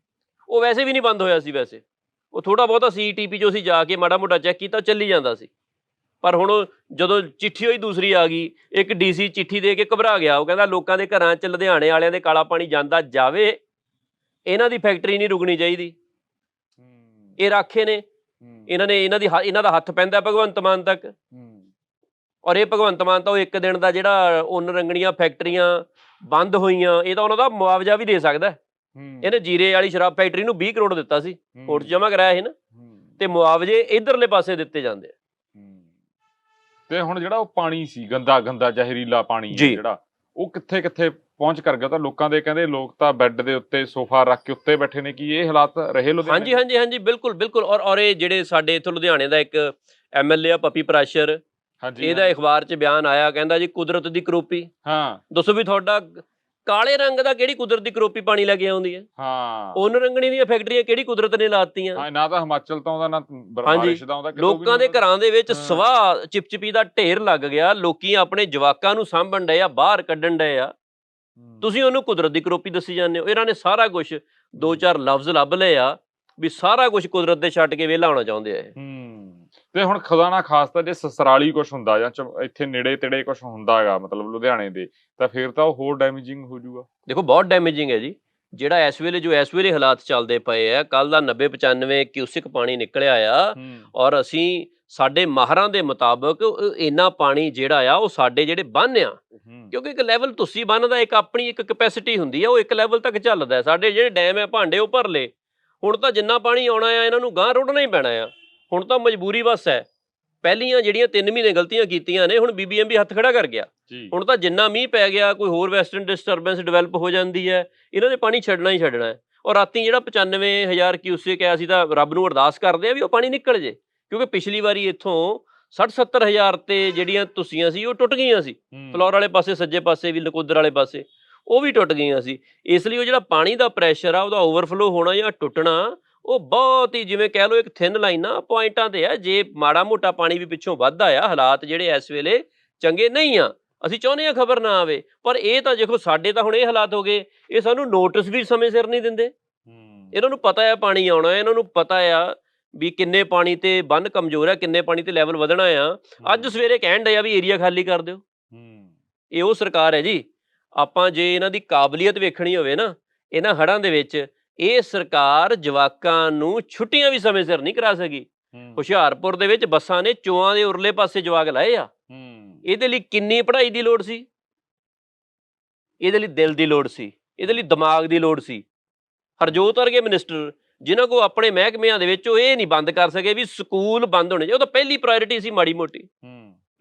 ਉਹ ਵੈਸੇ ਵੀ ਨਹੀਂ ਬੰਦ ਹੋਇਆ ਸੀ ਵੈਸੇ। ਉਹ ਥੋੜਾ ਬਹੁਤਾ ਸੀਟੀਪੀ ਜੋ ਅਸੀਂ ਜਾ ਕੇ ਮਾੜਾ ਮੋਟਾ ਚੈੱਕ ਕੀਤਾ ਉਹ ਚੱਲੀ ਜਾਂਦਾ ਸੀ। ਪਰ ਹੁਣ ਉਹ ਜਦੋਂ ਚਿੱਠੀ ਹੋਈ ਦੂਸਰੀ ਆ ਗਈ ਇੱਕ ਡੀਸੀ ਚਿੱਠੀ ਦੇ ਕੇ ਘਬਰਾ ਗਿਆ। ਉਹ ਕਹਿੰਦਾ ਲੋਕਾਂ ਦੇ ਘਰਾਂ 'ਚ ਲੁਧਿਆਣੇ ਵਾਲਿਆਂ ਦੇ ਕਾਲਾ ਪਾਣੀ ਜਾਂਦਾ ਜਾਵੇ ਇਹਨਾਂ ਦੀ ਫੈਕਟਰੀ ਨਹੀਂ ਰੁਕਣੀ ਚਾਹੀਦੀ। ਇਹ ਰਾਖੇ ਨੇ। ਇਹਨਾਂ ਨੇ ਇਹਨਾਂ ਦੀ ਹ- ਇਹਨਾਂ ਦਾ ਹੱਥ ਪੈਂਦਾ ਭਗਵੰਤ ਮਾਨ ਤੱਕ। ਔਰ ਇਹ ਭਗਵੰਤ ਮਾਨ ਤਾਂ ਉਹ ਇੱਕ ਦਿਨ ਦਾ ਜਿਹੜਾ ਉਨ ਰੰਗਣੀਆਂ ਫੈਕਟਰੀਆਂ ਬੰਦ ਹੋਈਆਂ ਇਹ ਤਾਂ ਉਹਨਾਂ ਦਾ ਮੁਆਵਜ਼ਾ ਵੀ ਦੇ ਸਕਦਾ। ਇਹਨੇ ਜੀਰੇ ਵਾਲੀ ਸ਼ਰਾਬ ਫੈਕਟਰੀ ਨੂੰ 20 ਕਰੋੜ ਦਿੱਤਾ ਸੀ ਕੋਰਟ ਜਮ੍ਹਾਂ ਕਰਾਇਆ ਸੀ ਨਾ। ਤੇ ਮੁਆਵਜ਼ੇ ਇਧਰਲੇ ਪਾਸੇ ਦਿੱਤੇ ਜਾਂਦੇ ਆ। ਤੇ ਹੁਣ ਜਿਹੜਾ ਉਹ ਪਾਣੀ ਸੀ ਗੰਦਾ ਗੰਦਾ ਜ਼ਹਿਰੀਲਾ ਪਾਣੀ। ਜਿਹੜਾ ਉਹ ਕਿੱਥੇ ਕਿੱਥੇ ਪਹੁੰਚ ਕਰ ਗਿਆ ਤਾਂ ਲੋਕਾਂ ਦੇ ਕਹਿੰਦੇ ਲੋਕ ਤਾਂ ਬੈੱਡ ਦੇ ਉੱਤੇ ਸੋਫਾ ਰੱਖ ਕੇ ਉੱਤੇ ਬੈਠੇ ਨੇ ਕੀ ਇਹ ਹਾਲਾਤ ਰਹੇ ਲੁਧਿਆਣੇ? ਹਾਂਜੀ ਹਾਂਜੀ ਹਾਂਜੀ ਬਿਲਕੁਲ ਬਿਲਕੁਲ। ਔਰ ਔਰ ਇਹ ਜਿਹੜੇ ਸਾਡੇ ਇੱਥੋਂ ਲੁਧਿਆਣੇ ਦਾ ਇੱਕ ਐਮਐਲਏ ਆ ਪੱਪੀ ਪ੍ਰਾਸ਼ਰ ਹਾਂਜੀ ਇਹਦਾ। ਅਖਬਾਰ 'ਚ ਬਿਆਨ ਆਇਆ ਕਹਿੰਦਾ ਜੀ ਕੁਦਰਤ ਦੀ ਕਰੋਪੀ। ਹਾਂ। ਦੱਸੋ ਵੀ ਤੁਹਾਡਾ ਕਾਲੇ ਰੰਗ ਦਾ ਕਿਹੜੀ ਕੁਦਰਤ ਦੀ ਕਰੋਪੀ ਪਾਣੀ ਲੈ ਕੇ ਆਉਂਦੀ ਹੈ? ਹਾਂ। ਉਹਨ ਰੰਗਣੀ ਦੀਆਂ ਫੈਕਟਰੀਆਂ ਕਿਹੜੀ ਕੁਦਰਤ ਨੇ ਲਾਤੀਆਂ? ਹਾਂ ਨਾ ਤਾਂ ਹਿਮਾਚਲ ਤੋਂ ਆਉਂਦਾ ਨਾ ਬ- ਹਾਂਜੀ। ਬਾਰਿਸ਼ ਦਾ ਆਉਂਦਾ ਲੋਕਾਂ ਦੇ ਘਰਾਂ ਦੇ ਵਿੱਚ। ਸਵਾਹ ਚਿਪਚਿਪੀ ਦਾ ਢੇਰ ਲੱਗ ਗਿਆ ਲੋਕੀ ਆਪਣੇ ਜਵਾਕਾਂ ਨੂੰ ਸਾਂਭਣ ਡਏ ਆ ਬਾਹਰ ਕੱਢਣ ਡਏ ਆ। ਤੁਸੀਂ ਉਹਨੂੰ ਕੁਦਰਤ ਦੀ ਕਰੋਪੀ ਦੱਸੀ ਜਾਂਦੇ ਹੋ। ਇਹਨਾਂ ਨੇ ਸਾਰਾ ਕੁਝ ਦੋ ਚਾਰ ਲਫ਼ਜ਼ ਲੱਭ ਲਏ ਆ ਵੀ ਸਾਰਾ ਕੁਝ ਕੁਦਰਤ ਦੇ ਛੱਡ ਕੇ ਵਿਹਲਾ ਹੋਣਾ ਚਾਹੁੰਦੇ ਆ ਇਹ। ਹੂੰ। ਤੇ ਹੁਣ ਖਜ਼ਾਨਾ ਖਾਸ ਤਾਂ ਜੇ ਸਸਰਾਲੀ ਕੁਝ ਹੁੰਦਾ ਜਾਂ ਇੱਥੇ ਨੇੜੇ ਤੇੜੇ ਕੁਝ ਹੁੰਦਾ ਹੈਗਾ ਮਤਲਬ ਲੁਧਿਆਣੇ ਦੇ ਤਾਂ ਫਿਰ ਤਾਂ ਉਹ ਹੋਰ ਡੈਮੇਜਿੰਗ ਹੋ ਜਾਊਗਾ। ਦੇਖੋ ਬਹੁਤ ਡੈਮੇਜਿੰਗ ਹੈ ਜੀ। ਜਿਹੜਾ ਇਸ ਵੇਲੇ ਜੋ ਇਸ ਵੇਲੇ ਹਾਲਾਤ ਚੱਲਦੇ ਪਏ ਆ ਕੱਲ ਦਾ 90 95 ਕਿਊਸਿਕ ਪਾਣੀ ਨਿਕਲਿਆ ਆ ਔਰ ਅਸੀਂ ਸਾਡੇ ਮਾਹਰਾਂ ਦੇ ਮੁਤਾਬਕ ਇੰਨਾ ਪਾਣੀ ਜਿਹੜਾ ਆ ਉਹ ਸਾਡੇ ਜਿਹੜੇ ਬੰਨ ਆ ਕਿਉਂਕਿ ਇੱਕ ਲੈਵਲ ਤੁਸੀਂ ਬੰਨ ਦਾ ਇੱਕ ਆਪਣੀ ਇੱਕ ਕੈਪੈਸਿਟੀ ਹੁੰਦੀ ਆ ਉਹ ਇੱਕ ਲੈਵਲ ਤੱਕ ਚੱਲਦਾ। ਸਾਡੇ ਜਿਹੜੇ ਡੈਮ ਹੈ ਭਾਂਡੇ ਉਹ ਭਰ ਹੁਣ ਤਾਂ ਜਿੰਨਾ ਪਾਣੀ ਆਉਣਾ ਆ ਇਹਨਾਂ ਨੂੰ ਗਾਂ ਰੋੜਨਾ ਹੀ ਪੈਣਾ ਆ। ਹੁਣ ਤਾਂ ਮਜਬੂਰੀ ਬਸ ਹੈ। ਪਹਿਲੀਆਂ ਜਿਹੜੀਆਂ 3 ਮਹੀਨੇ ਗਲਤੀਆਂ ਕੀਤੀਆਂ ਨੇ ਹੁਣ ਬੀਬੀਐਮਬੀ ਹੱਥ ਖੜਾ ਕਰ ਗਿਆ। ਹੁਣ ਤਾਂ ਜਿੰਨਾ ਮੀਂਹ ਪੈ ਗਿਆ ਕੋਈ ਹੋਰ ਵੈਸਟਰਨ ਡਿਸਟਰਬੈਂਸ ਡਿਵੈਲਪ ਹੋ ਜਾਂਦੀ ਹੈ ਇਹਨਾਂ ਨੇ ਪਾਣੀ ਛੱਡਣਾ ਹੀ ਛੱਡਣਾ ਹੈ। ਔਰ ਰਾਤੀ ਜਿਹੜਾ 95000 ਕਿਊਸੇਕ ਆਇਆ ਸੀ ਤਾਂ ਰੱਬ ਨੂੰ ਅਰਦਾਸ ਕਰਦੇ ਆ ਵੀ ਉਹ ਪਾਣੀ ਨਿਕਲ ਜੇ ਕਿਉਂਕਿ ਪਿਛਲੀ ਵਾਰੀ ਇੱਥੋਂ 60 70000 ਤੇ ਜਿਹੜੀਆਂ ਤੁਸੀਆਂ ਸੀ ਉਹ ਟੁੱਟ ਗਈਆਂ ਸੀ। ਫਲੋਰ ਵਾਲੇ ਪਾਸੇ ਸੱਜੇ ਪਾਸੇ ਵੀ ਨਕੋਦਰ ਵਾਲੇ ਪਾਸੇ ਉਹ ਵੀ ਟੁੱਟ ਗਈਆਂ ਸੀ। ਇਸ ਲਈ ਉਹ ਜਿਹੜਾ ਪਾਣੀ ਦਾ ਪ੍ਰੈਸ਼ਰ ਆ ਉਹਦਾ ਓਵਰਫਲੋ ਹੋਣਾ ਜਾਂ ਟੁੱਟਣਾ ਉਹ ਬਹੁਤ ਹੀ ਜਿਵੇਂ ਕਹਿ ਲਓ ਇੱਕ ਥਿਨ ਲਾਈਨ ਆ ਪੁਆਇੰਟਾਂ ਤੇ ਆ ਜੇ ਮਾੜਾ ਮੋਟਾ ਪਾਣੀ ਵੀ ਪਿੱਛੋਂ ਵੱਧਦਾ ਆ ਹਾਲਾਤ ਜਿਹੜੇ ਇਸ ਵੇਲੇ ਚੰਗੇ ਨਹੀਂ ਆ ਅਸੀਂ ਚਾਹੁੰਦੇ ਆ ਖਬਰ ਨਾ ਆਵੇ ਪਰ ਇਹ ਤਾਂ ਦੇਖੋ ਸਾਡੇ ਤਾਂ ਹੁਣ ਇਹ ਹਾਲਾਤ ਹੋ ਗਏ ਇਹ ਸਾਨੂੰ ਨੋਟਿਸ ਵੀ ਸਮੇਂ ਸਿਰ ਨਹੀਂ ਦਿੰਦੇ। ਇਹਨਾਂ ਨੂੰ ਪਤਾ ਹੈ ਪਾਣੀ ਆਉਣਾ ਇਹਨਾਂ ਨੂੰ ਪਤਾ ਆ ਵੀ ਕਿੰਨੇ ਪਾਣੀ ਤੇ ਬੰਨ ਕਮਜ਼ੋਰ ਹੈ ਕਿੰਨੇ ਪਾਣੀ ਤੇ ਲੈਵਲ ਵਧਣਾ ਆ। ਅੱਜ ਸਵੇਰੇ ਕਹਿਣ ਡਏ ਆ ਵੀ ਏਰੀਆ ਖਾਲੀ ਕਰ ਦਿਓ। ਇਹ ਉਹ ਸਰਕਾਰ ਹੈ ਜੀ ਆਪਾਂ ਜੇ ਇਹਨਾਂ ਦੀ ਕਾਬਲੀਅਤ ਵੇਖਣੀ ਹੋਵੇ ਨਾ ਇਹਨਾਂ ਹੜਾਂ ਦੇ ਵਿੱਚ ਇਹ ਸਰਕਾਰ ਜਵਾਕਾਂ ਨੂੰ ਛੁੱਟੀਆਂ ਵੀ ਸਮੇਂ ਸਿਰ ਨਹੀਂ ਕਰਾ ਸਕੀ। ਹੁਸ਼ਿਆਰਪੁਰ ਦੇ ਵਿੱਚ ਬੱਸਾਂ ਨੇ ਚੋਆਂ ਦੇ ਉਰਲੇ ਪਾਸੇ ਜਵਾਕ ਲਾਏ ਆ। ਇਹਦੇ ਲਈ ਕਿੰਨੀ ਪੜ੍ਹਾਈ ਦੀ ਲੋੜ ਸੀ? ਇਹਦੇ ਲਈ ਦਿਲ ਦੀ ਲੋੜ ਸੀ। ਇਹਦੇ ਲਈ ਦਿਮਾਗ ਦੀ ਲੋੜ ਸੀ। ਹਰਜੋਤ ਵਰਗੇ ਮਿਨਿਸਟਰ ਜਿਨ੍ਹਾਂ ਕੋ ਆਪਣੇ ਮਹਿਕਮਿਆਂ ਦੇ ਵਿੱਚ ਉਹ ਇਹ ਨਹੀਂ ਬੰਦ ਕਰ ਸਕੇ ਵੀ ਸਕੂਲ ਬੰਦ ਹੋਣੇ ਚਾਹੀਦੇ ਉਹ ਤਾਂ ਪਹਿਲੀ ਪ੍ਰਾਇੋਰਟੀ ਸੀ ਮਾੜੀ ਮੋਟੀ।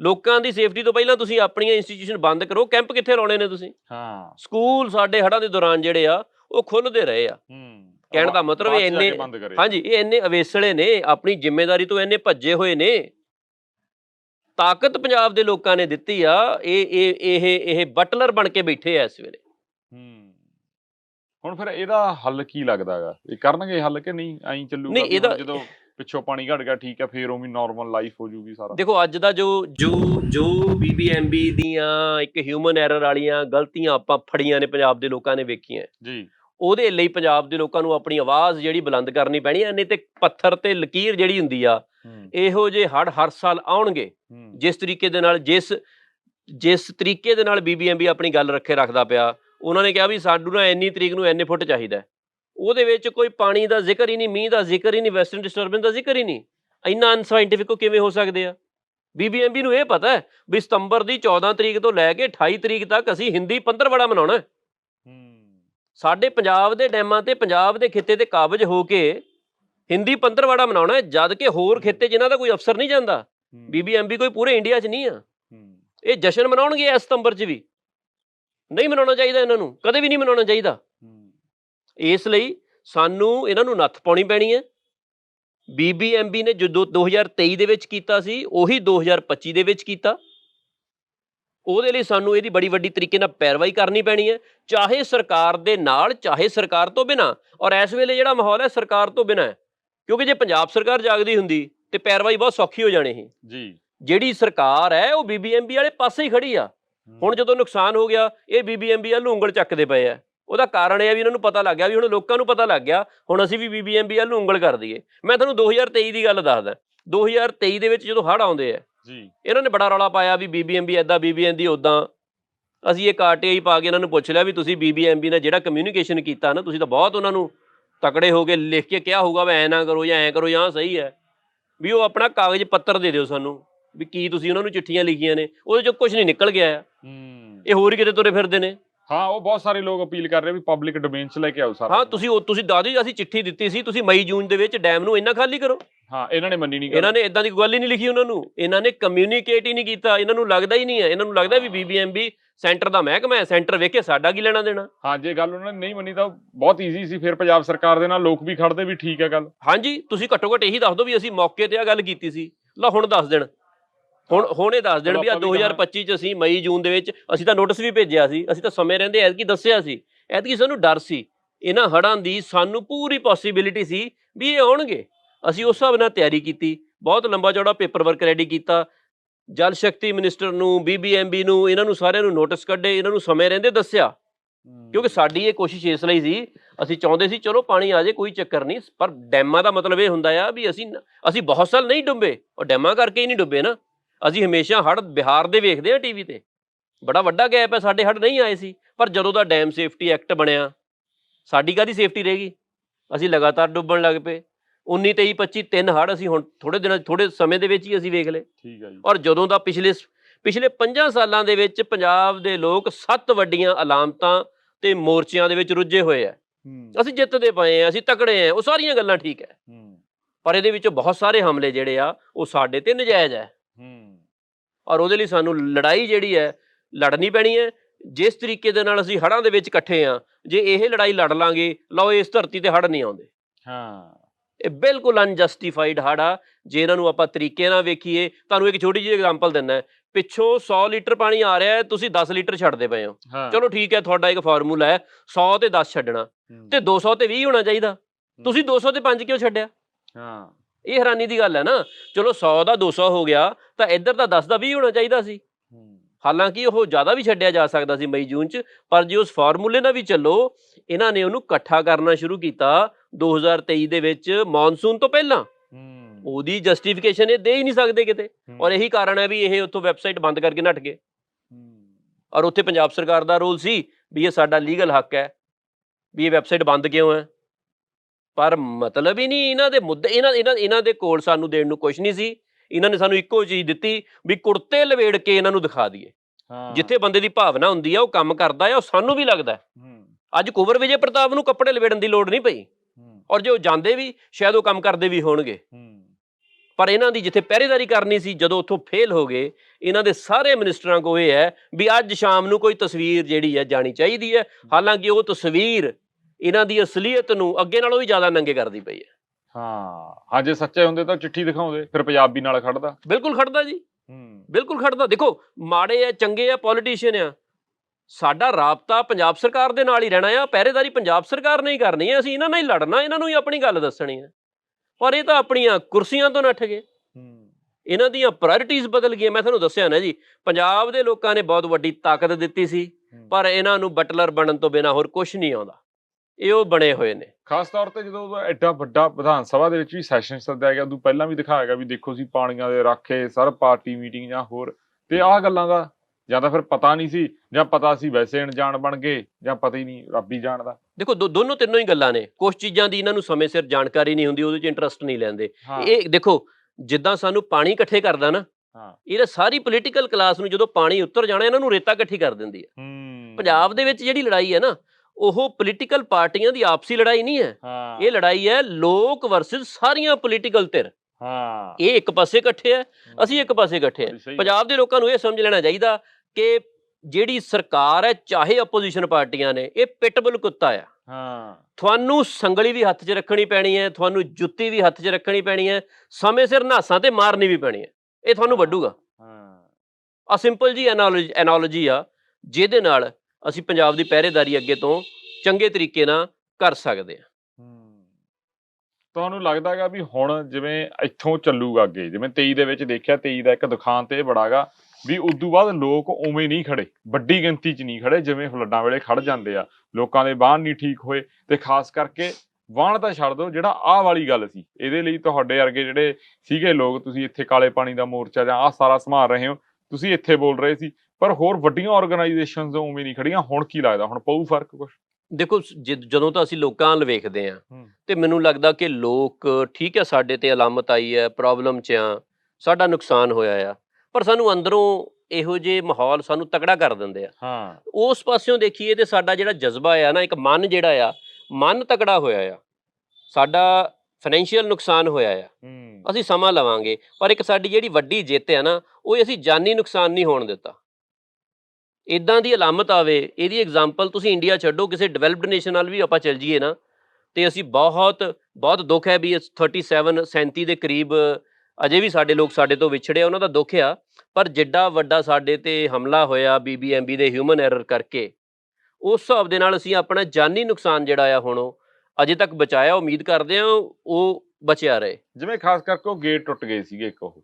ਲੋਕਾਂ ਦੀ ਸੇਫਟੀ ਤੋਂ ਪਹਿਲਾਂ ਤੁਸੀਂ ਆਪਣੀਆਂ ਇੰਸਟੀਟਿਊਸ਼ਨ ਬੰਦ ਕਰੋ। ਕੈਂਪ ਕਿੱਥੇ ਲਾਉਣੇ ਨੇ ਤੁਸੀਂ? ਹਾਂ। ਸਕੂਲ ਸਾਡੇ ਹੜ੍ਹਾਂ ਦੇ ਦੌਰਾਨ ਜਿਹੜੇ ਆ ਉਹ ਖੁੱਲਦੇ ਰਹੇ ਆ। ਹੂੰ ਕਹਿਣ ਦਾ ਮਤਲਬ ਇਹ ਇੰਨੇ- ਹਾਂਜੀ ਇਹ ਇੰਨੇ ਅਵੇਸਲੇ ਨੇ ਆਪਣੀ ਜ਼ਿੰਮੇਵਾਰੀ ਤੋਂ ਇੰਨੇ ਭੱਜੇ ਹੋਏ ਨੇ। ਤਾਕਤ ਪੰਜਾਬ ਦੇ ਲੋਕਾਂ ਨੇ ਦਿੱਤੀ ਆ ਇਹ ਇਹ ਇਹ ਇਹ ਬਟਲਰ ਬਣ ਕੇ ਬੈਠੇ ਆ ਇਸ ਵੇਲੇ। ਹੂੰ। ਹੁਣ ਫਿਰ ਇਹਦਾ ਹੱਲ ਕੀ ਲੱਗਦਾ ਹੈਗਾ ਇਹ ਕਰਨਗੇ ਹੱਲ ਕਿ ਨਹੀਂ? ਐਂ ਚੱਲੂਗਾ ਜਦੋਂ ਪਿੱਛੋਂ ਪਾਣੀ ਘਟ ਗਿਆ ਠੀਕ ਹੈ ਫੇਰ ਉਵੇਂ ਨਾਰਮਲ ਲਾਈਫ ਹੋ ਜੂਗੀ ਸਾਰਾ। ਦੇਖੋ ਅੱਜ ਦਾ ਜੋ ਜੋ ਜੋ ਬੀਬੀਐਮਬੀ ਦੀਆਂ ਇੱਕ ਹਿਊਮਨ ਐਰਰ ਵਾਲੀਆਂ ਗਲਤੀਆਂ ਆਪਾਂ ਫੜੀਆਂ ਨੇ ਪੰਜਾਬ ਦੇ ਲੋਕਾਂ ਨੇ ਵੇਖੀਆਂ ਜੀ। ਉਹਦੇ ਲਈ ਪੰਜਾਬ ਦੇ ਲੋਕਾਂ ਨੂੰ ਆਪਣੀ ਆਵਾਜ਼ ਜਿਹੜੀ ਬੁਲੰਦ ਕਰਨੀ ਪੈਣੀ ਹੈ ਨਹੀਂ ਤੇ ਪੱਥਰ ਤੇ ਲਕੀਰ ਜਿਹੜੀ ਹੁੰਦੀ ਆ ਇਹੋ ਜੇ ਹੜ ਹਰ ਸਾਲ ਆਉਣਗੇ। ਜਿਸ ਤਰੀਕੇ ਦੇ ਨਾਲ ਜਿਸ ਜਿਸ ਤਰੀਕੇ ਦੇ ਨਾਲ ਬੀਬੀਐਮਬੀ ਆਪਣੀ ਗੱਲ ਰੱਖੇ ਰੱਖਦਾ ਪਿਆ ਉਹਨਾਂ ਨੇ ਕਿਹਾ ਵੀ ਸਾਨੂੰ ਨਾ ਇੰਨੀ ਤਰੀਕ ਨੂੰ ਇੰਨੇ ਫੁੱਟ ਚਾਹੀਦਾ। ਉਹਦੇ ਵਿੱਚ ਕੋਈ ਪਾਣੀ ਦਾ ਜ਼ਿਕਰ ਹੀ ਨਹੀਂ ਮੀਂਹ ਦਾ ਜ਼ਿਕਰ ਹੀ ਨਹੀਂ ਵੈਸਟਰਨ ਡਿਸਟਰਬੈਂਸ ਦਾ ਜ਼ਿਕਰ ਹੀ ਨਹੀਂ। ਇੰਨਾ ਅਨਸਾਇੰਟਿਫਿਕ ਕਿਵੇਂ ਹੋ ਸਕਦੇ ਆ? ਬੀਬੀਐਮਬੀ ਨੂੰ ਇਹ ਪਤਾ ਹੈ ਵੀ ਸਤੰਬਰ ਦੀ 14 ਤਰੀਕ ਤੋਂ ਲੈ ਕੇ 28 ਤਰੀਕ ਤੱਕ ਅਸੀਂ ਹਿੰਦੀ ਪੰਦਰਵੜਾ ਮਨਾਉਣਾ ਸਾਡੇ ਪੰਜਾਬ ਦੇ ਡੈਮਾਂ ਤੇ ਪੰਜਾਬ ਦੇ ਖਿੱਤੇ ਤੇ ਕਾਬਜ ਹੋ ਕੇ ਹਿੰਦੀ ਪੰਦਰਵੜਾ ਮਨਾਉਣਾ ਹੈ, ਜਦ ਕਿ ਹੋਰ ਖਿੱਤੇ ਜਿਨ੍ਹਾਂ ਦਾ ਕੋਈ ਅਫਸਰ ਨਹੀਂ ਜਾਂਦਾ। ਬੀਬੀਐਮਬੀ ਕੋਈ ਪੂਰੇ ਇੰਡੀਆ 'ਚ ਨਹੀਂ ਆ। ਇਹ ਜਸ਼ਨ ਮਨਾਉਣਗੇ ਇਸ ਸਤੰਬਰ 'ਚ ਵੀ। ਨਹੀਂ ਮਨਾਉਣਾ ਚਾਹੀਦਾ ਇਹਨਾਂ ਨੂੰ ਕਦੇ ਵੀ ਨਹੀਂ ਮਨਾਉਣਾ ਚਾਹੀਦਾ। ਇਸ ਲਈ ਸਾਨੂੰ ਇਹਨਾਂ ਨੂੰ ਨੱਥ ਪਾਉਣੀ ਪੈਣੀ ਹੈ। ਬੀਬੀਐਮਬੀ ਨੇ ਜੋ ਦੋ- 2023 ਦੇ ਵਿੱਚ ਕੀਤਾ ਸੀ ਉਹੀ 2025 ਦੇ ਵਿੱਚ ਕੀਤਾ। ਉਹਦੇ ਲਈ ਸਾਨੂੰ ਇਹਦੀ ਬੜੀ ਵੱਡੀ ਤਰੀਕੇ ਨਾਲ ਪੈਰਵਾਈ ਕਰਨੀ ਪੈਣੀ ਹੈ ਚਾਹੇ ਸਰਕਾਰ ਦੇ ਨਾਲ ਚਾਹੇ ਸਰਕਾਰ ਤੋਂ ਬਿਨਾ। ਔਰ ਇਸ ਵੇਲੇ ਜਿਹੜਾ ਮਾਹੌਲ ਹੈ ਸਰਕਾਰ ਤੋਂ ਬਿਨਾ ਕਿਉਂਕਿ ਜੇ ਪੰਜਾਬ ਸਰਕਾਰ ਜਾਗਦੀ ਹੁੰਦੀ ਤੇ ਪੈਰਵਾਈ ਬਹੁਤ ਸੌਖੀ ਹੋ ਜਾਣੀ ਸੀ। ਜੀ। ਜਿਹੜੀ ਸਰਕਾਰ ਹੈ ਉਹ ਬੀਬੀਐਮਬੀ ਵਾਲੇ ਪਾਸੇ ਹੀ ਖੜੀ ਆ। ਹੁਣ ਜਦੋਂ ਨੁਕਸਾਨ ਹੋ ਗਿਆ ਇਹ ਬੀਬੀਐਮਬੀ ਵੱਲ ਉਂਗਲ ਚੱਕਦੇ ਪਏ ਆ। ਉਹਦਾ ਕਾਰਨ ਇਹ ਆ ਵੀ ਇਹਨਾਂ ਨੂੰ ਪਤਾ ਲੱਗ ਗਿਆ ਵੀ ਹੁਣ ਲੋਕਾਂ ਨੂੰ ਪਤਾ ਲੱਗ ਗਿਆ ਹੁਣ ਅਸੀਂ ਵੀ ਬੀਬੀਐਮਬੀ ਵੱਲ ਨੂੰ ਉਂਗਲ ਕਰ ਦਈਏ। ਮੈਂ ਤੁਹਾਨੂੰ 2023 ਦੀ ਗੱਲ ਦੱਸਦਾ। 2023 ਦੇ ਵਿੱਚ ਜਦੋਂ ਹੜ੍ਹ ਆਉਂਦੇ ਆ ਜੀ। ਇਹਨਾਂ ਨੇ ਬੜਾ ਰੌਲਾ ਪਾਇਆ ਵੀ ਬੀਬੀਐਮਬੀ ਐਦਾਂ ਬੀਬੀਐਮਬੀ ਉਦਾਂ ਅਸੀਂ ਇੱਕ ਆਰਟੀਆਈ ਪਾ ਕੇ ਇਹਨਾਂ ਨੂੰ ਪੁੱਛ ਲਿਆ ਵੀ ਤੁਸੀਂ ਬੀਬੀਐਮਬੀ ਨਾਲ ਜਿਹੜਾ ਕਮਿਊਨੀਕੇਸ਼ਨ ਕੀਤਾ ਨਾ ਤੁਸੀਂ ਤਾਂ ਬਹੁਤ ਉਹਨਾਂ ਨੂੰ ਤਕੜੇ ਹੋ ਕੇ ਲਿਖ ਕੇ ਕਿਹਾ ਹੋਊਗਾ ਵੀ ਐ ਨਾ ਕਰੋ ਜਾਂ ਐ ਕਰੋ ਜਾਂ ਸਹੀ ਹੈ। ਵੀ ਉਹ ਆਪਣਾ ਕਾਗਜ਼ ਪੱਤਰ ਦੇ ਦਿਓ ਸਾਨੂੰ ਵੀ ਕੀ ਤੁਸੀਂ ਉਹਨਾਂ ਨੂੰ ਚਿੱਠੀਆਂ ਲਿਖੀਆਂ ਨੇ ਉਹਦੇ ਚੋਂ ਕੁਝ ਨਹੀਂ ਨਿਕਲ ਗਿਆ ਇਹ ਹੋਰ ਹੀ ਕਿਤੇ ਤੁਰੇ ਫਿਰਦੇ ਨੇ। ਹਾਂ ਉਹ ਬਹੁਤ ਸਾਰੇ ਲੋਕ ਅਪੀਲ ਕਰ ਰਹੇ ਵੀ ਪਬਲਿਕ ਡੋਮੇਨ 'ਚ ਲੈ ਕੇ ਆਓ ਸਾਰਾ ਹਾਂ। ਤੁਸੀਂ ਉਹ ਤੁਸੀਂ ਦੱਸ ਦਿਓ ਅਸੀਂ ਚਿੱਠੀ ਦਿੱਤੀ ਸੀ ਤੁਸੀਂ ਮਈ ਜੂਨ ਦੇ ਵਿੱਚ ਡੈਮ ਨੂੰ ਇੰਨਾ ਖਾਲੀ ਕਰੋ। ਹਾਂ ਇਹਨਾਂ ਨੇ ਮੰਨੀ ਨਹੀਂ ਇਹਨਾਂ ਨੇ ਇਦਾਂ ਦੀ ਗੱਲ ਹੀ ਨਹੀਂ ਲਿਖੀ ਉਹਨਾਂ ਨੂੰ। ਇਹਨਾਂ ਨੇ ਕਮਿਊਨੀਕੇਟ ਹੀ ਨਹੀਂ ਕੀਤਾ। ਇਹਨਾਂ ਨੂੰ ਲੱਗਦਾ ਹੀ ਨਹੀਂ ਹੈ। ਇਹਨਾਂ ਨੂੰ ਲੱਗਦਾ ਵੀ ਬੀਬੀਐਮਬੀ ਸੈਂਟਰ ਦਾ ਮਹਿਕਮਾ ਹੈ। ਸੈਂਟਰ ਵੇਖ ਕੇ ਸਾਡਾ ਕੀ ਲੈਣਾ ਦੇਣਾ? ਹਾਂ ਜੇ ਗੱਲ ਉਹਨਾਂ ਨੇ ਨਹੀਂ ਮੰਨੀ ਤਾਂ ਬਹੁਤ ਈਜ਼ੀ ਸੀ। ਫਿਰ ਪੰਜਾਬ ਸਰਕਾਰ ਦੇ ਨਾਲ ਲੋਕ ਵੀ ਖੜਦੇ ਵੀ ਠੀਕ ਹੈ ਗੱਲ। ਹਾਂਜੀ ਤੁਸੀਂ ਘੱਟੋ ਘੱਟ ਇਹੀ ਦੱਸ ਦਿਓ ਵੀ ਅਸੀਂ ਮੌਕੇ ਤੇ ਆ ਗੱਲ ਕੀਤੀ ਸੀ। ਲਾ ਹੁਣ ਦੱਸ ਦੇਣ। ਹੁਣ ਹੁਣ ਇਹ ਦੱਸ ਦੇਣ ਵੀ ਆ ਆਪਾਂ ਵੀ 2025 ਚ ਅਸੀਂ ਮਈ ਜੂਨ ਦੇ ਵਿੱਚ ਅਸੀਂ ਤਾਂ ਨੋਟਿਸ ਵੀ ਭੇਜਿਆ ਸੀ ਅਸੀਂ ਤਾਂ ਸਮੇਂ ਰਹਿੰਦੇ ਐਤਕੀ ਦੱਸਿਆ ਸੀ। ਐਤਕੀ ਸਾਨੂੰ ਡਰ ਸੀ। ਇਹਨਾਂ ਹੜਾਂ ਦੀ ਸਾਨੂੰ ਪੂਰੀ ਪੋਸਿਬਿਲਿਟੀ ਸੀ ਵੀ ਇਹ ਆਉਣਗੇ। ਅਸੀਂ ਉਸ ਹਿਸਾਬ ਨਾਲ ਤਿਆਰੀ ਕੀਤੀ ਬਹੁਤ ਲੰਬਾ ਚੌੜਾ ਪੇਪਰ ਵਰਕ ਰੈਡੀ ਕੀਤਾ। ਜਲ ਸ਼ਕਤੀ ਮਿਨਿਸਟਰ ਨੂੰ ਬੀਬੀਐਮਬੀ ਨੂੰ ਇਹਨਾਂ ਨੂੰ ਸਾਰਿਆਂ ਨੂੰ ਨੋਟਿਸ ਕੱਢੇ ਇਹਨਾਂ ਨੂੰ ਸਮੇਂ ਰਹਿੰਦੇ ਦੱਸਿਆ। ਕਿਉਂਕਿ ਸਾਡੀ ਇਹ ਕੋਸ਼ਿਸ਼ ਇਸ ਲਈ ਸੀ ਅਸੀਂ ਚਾਹੁੰਦੇ ਸੀ ਚਲੋ ਪਾਣੀ ਆ ਜਾਏ ਕੋਈ ਚੱਕਰ ਨਹੀਂ ਪਰ ਡੈਮਾਂ ਦਾ ਮਤਲਬ ਇਹ ਹੁੰਦਾ ਆ ਵੀ ਅਸੀਂ ਅਸੀਂ ਬਹੁਤ ਸਾਲ ਨਹੀਂ ਡੁੱਬੇ ਉਹ ਡੈਮਾਂ ਕਰਕੇ ਹੀ ਨਹੀਂ ਡੁੱਬੇ ਨਾ। ਅਸੀਂ ਹਮੇਸ਼ਾ ਹੜ੍ਹ ਬਿਹਾਰ ਦੇ ਵੇਖਦੇ ਆ ਟੀਵੀ ਤੇ। ਬੜਾ ਵੱਡਾ ਗੈਪ ਹੈ ਸਾਡੇ ਹੜ੍ਹ ਨਹੀਂ ਆਏ ਸੀ ਪਰ ਜਦੋਂ ਦਾ ਡੈਮ ਸੇਫਟੀ ਐਕਟ ਬਣਿਆ ਸਾਡੀ ਕਾਦੀ ਸੇਫਟੀ ਰਹੇਗੀ ਅਸੀਂ ਲਗਾਤਾਰ ਡੁੱਬਣ ਲੱਗ ਪਏ। 19 23 25 ਤਿੰਨ ਹੜ੍ਹ ਅਸੀਂ ਹੁਣ ਥੋੜੇ ਦਿਨਾਂ ਥੋੜੇ ਸਮੇਂ ਦੇ ਵਿੱਚ ਹੀ ਅਸੀਂ ਵੇਖ ਲਏ। ਠੀਕ ਹੈ ਜੀ। ਔਰ ਜਦੋਂ ਦਾ ਪਿਛਲੇ ਪਿਛਲੇ 5 ਸਾਲਾਂ ਦੇ ਵਿੱਚ ਪੰਜਾਬ ਦੇ ਲੋਕ ਸੱਤ ਵੱਡੀਆਂ ਅਲਾਮਤਾਂ ਤੇ ਮੋਰਚਿਆਂ ਦੇ ਵਿੱਚ ਰੁੱਝੇ ਹੋਏ ਆ। ਅਸੀਂ ਜਿੱਤਦੇ ਪਏ ਆ ਅਸੀਂ ਤਕੜੇ ਆ ਉਹ ਸਾਰੀਆਂ ਗੱਲਾਂ ਠੀਕ ਹੈ। ਹੂੰ। ਪਰ ਇਹਦੇ ਵਿੱਚੋਂ ਬਹੁਤ ਸਾਰੇ ਹਮਲੇ ਜਿਹੜੇ ਆ ਉਹ ਸਾਡੇ ਤੇ ਨਜਾਇਜ਼ ਹੈ। ਹੂੰ। ਔਰ ਉਹਦੇ ਲਈ ਸਾਨੂੰ ਲੜਾਈ ਜਿਹੜੀ ਹੈ ਲੜਨੀ ਪੈਣੀ ਹੈ। ਜਿਸ ਤਰੀਕੇ ਦੇ ਨਾਲ ਅਸੀਂ ਹੜ੍ਹਾਂ ਦੇ ਵਿੱਚ ਇਕੱਠੇ ਆ ਜੇ ਇਹ ਲੜਾਈ ਲੜ ਲਾਂਗੇ ਲਓ ਇਸ ਧਰਤੀ ਤੇ ਹੜ੍ਹ ਨਹੀਂ ਆਉਂਦੇ। ਹਾਂ। ਇਹ ਬਿਲਕੁਲ ਅਨਜਸਟੀਫਾਈਡ ਹੜ੍ਹ ਆ। ਜੇ ਇਹਨਾਂ ਨੂੰ ਆਪਾਂ ਤਰੀਕੇ ਨਾਲ ਵੇਖੀਏ ਤੁਹਾਨੂੰ ਇੱਕ ਛੋਟੀ ਜਿਹੀ ਐਗਜ਼ਾਮਪਲ ਦਿੰਦਾ ਪਿੱਛੋਂ 100 ਲੀਟਰ ਪਾਣੀ ਆ ਰਿਹਾ ਹੈ ਤੁਸੀਂ 10 ਲੀਟਰ ਛੱਡਦੇ ਪਏ ਹੋ। ਚਲੋ ਠੀਕ ਹੈ ਤੁਹਾਡਾ ਇੱਕ ਫਾਰਮੂਲਾ ਹੈ 100 ਤੇ 10 ਛੱਡਣਾ। ਤੇ 200 ਤੇ 20 ਹੋਣਾ ਚਾਹੀਦਾ। ਤੁਸੀਂ 200 ਤੇ 5 ਕਿਉਂ ਛੱਡਿਆ? ਹਾਂ। ਇਹ ਹੈਰਾਨੀ ਦੀ ਗੱਲ ਹੈ ਨਾ। ਚਲੋ 100 ਦਾ 200 ਹੋ ਗਿਆ ਤਾਂ ਇੱਧਰ ਤਾਂ 10 ਦਾ 20 ਹੋਣਾ ਚਾਹੀਦਾ ਸੀ। ਹਾਲਾਂਕਿ ਉਹ ਜ਼ਿਆਦਾ ਵੀ ਛੱਡਿਆ ਜਾ ਸਕਦਾ ਸੀ ਮਈ ਜੂਨ ਚ ਪਰ ਜੇ ਉਸ ਫਾਰਮੂਲੇ ਨਾਲ ਵੀ ਚੱਲੋ ਇਹਨਾਂ ਨੇ ਉਹਨੂੰ ਇਕੱਠਾ ਕਰਨਾ ਸ਼ੁਰੂ ਕੀਤਾ 2023 ਦੇ ਵਿੱਚ ਮੌਨਸੂਨ ਤੋਂ ਪਹਿਲਾਂ। ਉਹਦੀ ਜਸਟੀਫਿਕੇਸ਼ਨ ਇਹ ਦੇ ਹੀ ਨਹੀਂ ਸਕਦੇ ਕਿਤੇ। ਔਰ ਇਹੀ ਕਾਰਨ ਹੈ ਵੀ ਇਹ ਉੱਥੋਂ ਵੈਬਸਾਈਟ ਬੰਦ ਕਰਕੇ ਨੱਠ ਗਏ। ਔਰ ਉੱਥੇ ਪੰਜਾਬ ਸਰਕਾਰ ਦਾ ਰੋਲ ਸੀ ਵੀ ਇਹ ਸਾਡਾ ਲੀਗਲ ਹੱਕ ਹੈ ਵੀ ਇਹ ਵੈਬਸਾਈਟ ਬੰਦ ਕਿਉਂ ਹੈ। ਪਰ ਮਤਲਬ ਹੀ ਨਹੀਂ ਇਹਨਾਂ ਦੇ ਮੁੱਦੇ ਇਹਨਾਂ ਇਹਨਾਂ ਇਹਨਾਂ ਦੇ ਕੋਲ ਸਾਨੂੰ ਦੇਣ ਨੂੰ ਕੁਝ ਨਹੀਂ ਸੀ। ਇਹਨਾਂ ਨੇ ਸਾਨੂੰ ਇੱਕੋ ਚੀਜ਼ ਦਿੱਤੀ ਵੀ ਕੁੜਤੇ ਲਵੇੜ ਕੇ ਇਹਨਾਂ ਨੂੰ ਦਿਖਾ ਦਈਏ। ਹਾਂ, ਜਿੱਥੇ ਬੰਦੇ ਦੀ ਭਾਵਨਾ ਹੁੰਦੀ ਆ ਉਹ ਕੰਮ ਕਰਦਾ ਆ ਉਹ ਸਾਨੂੰ ਵੀ ਲੱਗਦਾ। ਅੱਜ ਕੁਵਰ ਵਿਜੇ ਪ੍ਰਤਾਪ ਨੂੰ ਕੱਪੜੇ ਲਵੇੜਨ ਦੀ ਲੋੜ ਨਹੀਂ ਪਈ। ਔਰ ਜੇ ਉਹ ਜਾਂਦੇ ਵੀ ਸ਼ਾਇਦ ਉਹ ਕੰਮ ਕਰਦੇ ਵੀ ਹੋਣਗੇ। ਪਰ ਇਹਨਾਂ ਦੀ ਜਿੱਥੇ ਪਹਿਰੇਦਾਰੀ ਕਰਨੀ ਸੀ ਜਦੋਂ ਉੱਥੋਂ ਫੇਲ ਹੋ ਗਏ ਇਹਨਾਂ ਦੇ ਸਾਰੇ ਮਿਨਿਸਟਰਾਂ ਕੋ ਇਹ ਹੈ ਵੀ ਅੱਜ ਸ਼ਾਮ ਨੂੰ ਕੋਈ ਤਸਵੀਰ ਜਿਹੜੀ ਹੈ ਜਾਣੀ ਚਾਹੀਦੀ ਹੈ। ਹਾਲਾਂਕਿ ਉਹ ਤਸਵੀਰ ਇਹਨਾਂ ਦੀ ਅਸਲੀਅਤ ਨੂੰ ਅੱਗੇ ਨਾਲੋਂ ਵੀ ਜ਼ਿਆਦਾ ਨੰਗੇ ਕਰਦੀ ਪਈ ਹੈ। ਹਾਂ ਹਾਂ ਜੇ ਸੱਚੇ ਹੁੰਦੇ ਤਾਂ ਚਿੱਠੀ ਦਿਖਾਉਂਦੇ ਫਿਰ ਪੰਜਾਬੀ ਨਾਲ ਖੜਦਾ। ਬਿਲਕੁਲ ਖੜਦਾ ਜੀ। ਹੂੰ। ਬਿਲਕੁਲ ਖੜਦਾ। ਦੇਖੋ ਮਾੜੇ ਆ ਚੰਗੇ ਆ ਪੋਲੀਟੀਸ਼ੀਅਨ ਆ। ਸਾਡਾ ਰਾਬਤਾ ਪੰਜਾਬ ਸਰਕਾਰ ਦੇ ਨਾਲ ਹੀ ਰਹਿਣਾ ਆ ਪਹਿਰੇਦਾਰੀ ਪੰਜਾਬ ਸਰਕਾਰ ਨੇ ਹੀ ਕਰਨੀ ਹੈ ਅਸੀਂ ਇਹਨਾਂ ਨਾਲ ਹੀ ਲੜਨਾ ਇਹਨਾਂ ਨੂੰ ਹੀ ਆਪਣੀ ਗੱਲ ਦੱਸਣੀ ਹੈ ਪਰ ਇਹ ਤਾਂ ਆਪਣੀਆਂ ਕੁਰਸੀਆਂ ਤੋਂ ਨੱਠ ਗਏ। ਹੂੰ। ਇਹਨਾਂ ਦੀਆਂ ਪ੍ਰਾਇੋਰਟੀਆਂ ਬਦਲ ਗਈਆਂ। ਮੈਂ ਤੁਹਾਨੂੰ ਦੱਸਿਆ ਨਾ ਜੀ ਪੰਜਾਬ ਦੇ ਲੋਕਾਂ ਨੇ ਬਹੁਤ ਵੱਡੀ ਤਾਕਤ ਦਿੱਤੀ ਸੀ। ਪਰ ਇਹਨਾਂ ਨੂੰ ਬਟਲਰ ਬਣਨ ਤੋਂ ਬਿਨਾ ਹੋਰ ਕੁਝ ਨਹੀਂ ਆਉਂਦਾ। ਇਹ ਉਹ ਬਣੇ ਹੋਏ ਨੇ। ਖਾਸ ਤੌਰ ਤੇ ਜਦੋਂ ਉਹਦਾ ਐਡਾ ਵੱਡਾ ਵਿਧਾਨ ਸਭਾ ਦੇ ਵਿੱਚ ਵੀ ਸੈਸ਼ਨ ਸੱਦਿਆ ਗਿਆ ਉਦੋਂ ਪਹਿਲਾਂ ਵੀ ਦਿਖਾਇਆ ਗਿਆ ਵੀ ਦੇਖੋ ਸੀ ਪਾਣੀਆਂ ਦੇ ਰਾਖੇ ਸਰ ਪਾਰਟੀ ਮੀਟਿੰਗ ਜਾਂ ਹੋਰ। ਤੇ ਆਹ ਗੱਲਾਂ ਦਾ ਜਾਂ ਤਾਂ ਫਿਰ ਪਤਾ ਨਹੀਂ ਸੀ ਜਾਂ ਪਤਾ ਸੀ ਵੈਸੇ ਅਣਜਾਣ ਬਣ ਗਏ ਜਾਂ ਪਤਾ ਹੀ ਨਹੀਂ ਰੱਬ ਹੀ ਜਾਣਦਾ। ਦੇਖੋ ਦੋ- ਦੋਨੋਂ ਤਿੰਨੋਂ ਹੀ ਗੱਲਾਂ ਨੇ। ਕੁਝ ਚੀਜ਼ਾਂ ਦੀ ਇਹਨਾਂ ਨੂੰ ਸਮੇਂ ਸਿਰ ਜਾਣਕਾਰੀ ਨਹੀਂ ਹੁੰਦੀ ਉਹਦੇ 'ਚ ਇੰਟਰਸਟ ਨਹੀਂ ਲੈਂਦੇ। ਇਹ ਦੇਖੋ ਜਿੱਦਾਂ ਸਾਨੂੰ ਪਾਣੀ ਇਕੱਠੇ ਕਰਦਾ ਨਾ ਹਾਂ। ਇਹਦਾ ਸਾਰੀ ਪੋਲੀਟੀਕਲ ਕਲਾਸ ਨੂੰ ਜਦੋਂ ਪਾਣੀ ਉੱਤਰ ਜਾਣਾ ਇਹਨਾਂ ਨੂੰ ਰੇਤਾ ਇਕੱਠੀ ਕਰ ਦਿੰਦੀ ਹੈ। ਹੂੰ। ਪੰਜਾਬ ਦੇ ਵਿੱਚ ਜਿਹੜੀ ਲੜਾਈ ਹੈ ਨਾ ਉਹ ਪੋਲੀਟੀਕਲ ਪਾਰਟੀਆਂ ਦੀ ਆਪਸੀ ਲੜਾਈ ਨਹੀਂ ਹੈ। ਹਾਂ। ਇਹ ਲੜਾਈ ਹੈ ਲੋਕ ਵਰਸਸ ਸਾਰੀਆਂ ਪੋਲੀਟੀਕਲ ਧਿਰ। ਹਾਂ। ਇਹ ਇੱਕ ਪਾਸੇ ਇਕੱਠੇ ਆ ਅਸੀਂ ਇੱਕ ਪਾਸੇ ਇਕੱਠੇ ਆ। ਪੰਜਾਬ ਦੇ ਲੋਕਾਂ ਨੂੰ ਇਹ ਸਮਝ ਲੈਣਾ ਚਾਹੀਦਾ ਕਿ ਜਿਹੜੀ ਸਰਕਾਰ ਹੈ ਚਾਹੇ ਆਪੋਜੀਸ਼ਨ ਪਾਰਟੀਆਂ ਨੇ ਇਹ ਪਿਟਬੁਲ ਕੁੱਤਾ ਆ। ਹਾਂ। ਤੁਹਾਨੂੰ ਸੰਗਲੀ ਵੀ ਹੱਥ 'ਚ ਰੱਖਣੀ ਪੈਣੀ ਹੈ ਤੁਹਾਨੂੰ ਜੁੱਤੀ ਵੀ ਹੱਥ 'ਚ ਰੱਖਣੀ ਪੈਣੀ ਹੈ ਸਮੇਂ ਸਿਰ ਨਾਸਾਂ ਤੇ ਮਾਰਨੀ ਵੀ ਪੈਣੀ ਹੈ। ਇਹ ਤੁਹਾਨੂੰ ਵੱਡੂਗਾ ਹਾਂ। ਆ ਸਿੰਪਲ ਜੀ ਐਨਾਲੋਜੀ ਐਨਾਲੋਜੀ ਆ ਜਿਹਦੇ ਨਾਲ ਅਸੀਂ ਪੰਜਾਬ ਦੀ ਪਹਿਰੇਦਾਰੀ ਅੱਗੇ ਤੋਂ ਚੰਗੇ ਤਰੀਕੇ ਨਾਲ ਕਰ ਸਕਦੇ ਹਾਂ। ਤੁਹਾਨੂੰ ਲੱਗਦਾ ਹੈਗਾ ਵੀ ਹੁਣ ਜਿਵੇਂ ਇੱਥੋਂ ਚੱਲੂਗਾ ਅੱਗੇ, ਜਿਵੇਂ 23 ਦੇ ਵਿੱਚ ਦੇਖਿਆ 23 ਦਾ ਇੱਕ ਦੁਕਾਨ ਤੇ ਬੜਾਗਾ ਵੀ ਉਦੋਂ ਬਾਅਦ ਲੋਕ ਉਵੇਂ ਨਹੀਂ ਖੜੇ, ਵੱਡੀ ਗਿਣਤੀ 'ਚ ਨਹੀਂ ਖੜੇ, ਜਿਵੇਂ ਫਲੱਡਾਂ ਵੇਲੇ ਖੜ ਜਾਂਦੇ ਆ, ਲੋਕਾਂ ਦੇ ਬਾਹਨ ਨਹੀਂ ਠੀਕ ਹੋਏ ਤੇ ਖਾਸ ਕਰਕੇ ਵਾਹਣ ਤਾਂ ਛੱਡ ਦਿਓ, ਜਿਹੜਾ ਆਹ ਵਾਲੀ ਗੱਲ ਸੀ, ਇਹਦੇ ਲਈ ਤੁਹਾਡੇ ਵਰਗੇ ਜਿਹੜੇ ਸੀਗੇ ਲੋਕ, ਤੁਸੀਂ ਇੱਥੇ ਕਾਲੇ ਪਾਣੀ ਦਾ ਮੋਰਚਾ ਜਾਂ ਆਹ ਸਾਰਾ ਸੰਭਾਲ ਰਹੇ ਹੋ, ਤੁਸੀਂ ਇੱਥੇ ਬੋਲ ਰਹੇ ਸੀ ਪਰ ਹੋਰ ਵੱਡੀਆਂ ਆਰਗੇਨਾਈਜੇਸ਼ਨਸ ਉਵੇਂ ਨਹੀਂ ਖੜੀਆਂ ਹੁਣ ਕੀ ਲੱਗਦਾ? ਹੁਣ ਪਊ ਫ਼ਰਕ ਕੁਛ? ਦੇਖੋ ਜਦ- ਤਾਂ ਅਸੀਂ ਲੋਕਾਂ ਵੱਲ ਵੇਖਦੇ ਹੂੰ। ਤੇ ਮੈਨੂੰ ਲੱਗਦਾ ਕਿ ਲੋਕ ਠੀਕ ਹੈ ਸਾਡੇ ਤੇ ਅਲਾਮਤ ਆਈ ਹੈ ਪ੍ਰੋਬਲਮ ਚ ਆ ਸਾਡਾ ਨੁਕਸਾਨ ਹੋਇਆ ਆ ਪਰ ਸਾਨੂੰ ਅੰਦਰੋਂ ਇਹੋ ਜਿਹੇ ਮਾਹੌਲ ਸਾਨੂੰ ਤਕੜਾ ਕਰ ਦਿੰਦੇ ਆ। ਹਾਂ। ਉਸ ਪਾਸਿਓਂ ਦੇਖੀਏ ਤੇ ਸਾਡਾ ਜਿਹੜਾ ਜਜ਼ਬਾ ਆ ਨਾ ਇੱਕ ਮਨ ਜਿਹੜਾ ਆ ਮਨ ਤਕੜਾ ਹੋਇਆ ਆ। ਸਾਡਾ ਫਾਈਨੈਂਸ਼ੀਅਲ ਨੁਕਸਾਨ ਹੋਇਆ ਆ। ਅਸੀਂ ਸਮਾਂ ਲਵਾਂਗੇ ਪਰ ਇੱਕ ਸਾਡੀ ਜਿਹੜੀ ਵੱਡੀ ਜਿੱਤ ਹੈ ਨਾ ਉਹ ਅਸੀਂ ਜਾਨੀ ਨੁਕਸਾਨ ਨਹੀਂ ਹੋਣ ਦਿੱਤਾ। ਇਦਾਂ ਦੀ ਅਲਾਮਤ ਆਵੇ ਇਹਦੀ ਐਗਜ਼ਾਮਪਲ ਤੁਸੀਂ ਇੰਡੀਆ ਛੱਡੋ ਕਿਸੇ ਡਿਵੈਲਪਡ ਨੇਸ਼ਨ ਨਾਲ ਵੀ ਆਪਾਂ ਚੱਲ ਜਾਈਏ ਨਾ ਤੇ ਅਸੀਂ ਬਹੁਤ ਬਹੁਤ ਦੁੱਖ ਹੈ ਵੀ ਇਹ 37 37 ਦੇ ਕਰੀਬ ਅਜੇ ਵੀ ਸਾਡੇ ਲੋਕ ਸਾਡੇ ਤੋਂ ਵਿਛੜੇ ਆ ਉਹਨਾਂ ਦਾ ਦੁੱਖ ਆ ਪਰ ਜਿੱਡਾ ਵੱਡਾ ਸਾਡੇ ਤੇ ਹਮਲਾ ਹੋਇਆ ਬੀਬੀਐਮਬੀ ਦੇ ਹਿਊਮਨ ਐਰਰ ਕਰਕੇ ਉਸ ਹਿਸਾਬ ਦੇ ਨਾਲ ਅਸੀਂ ਆਪਣਾ ਜਾਨੀ ਨੁਕਸਾਨ ਜਿਹੜਾ ਆ ਹੁਣ ਉਹ ਅਜੇ ਤੱਕ ਬਚਾਇਆ ਉਮੀਦ ਕਰਦੇ ਆ ਉਹ ਬਚਿਆ ਰਹੇ। ਜਿਵੇਂ ਖਾਸ ਕਰਕੇ ਉਹ ਗੇਟ ਟੁੱਟ ਗਏ ਸੀਗੇ ਇੱਕ ਉਹ।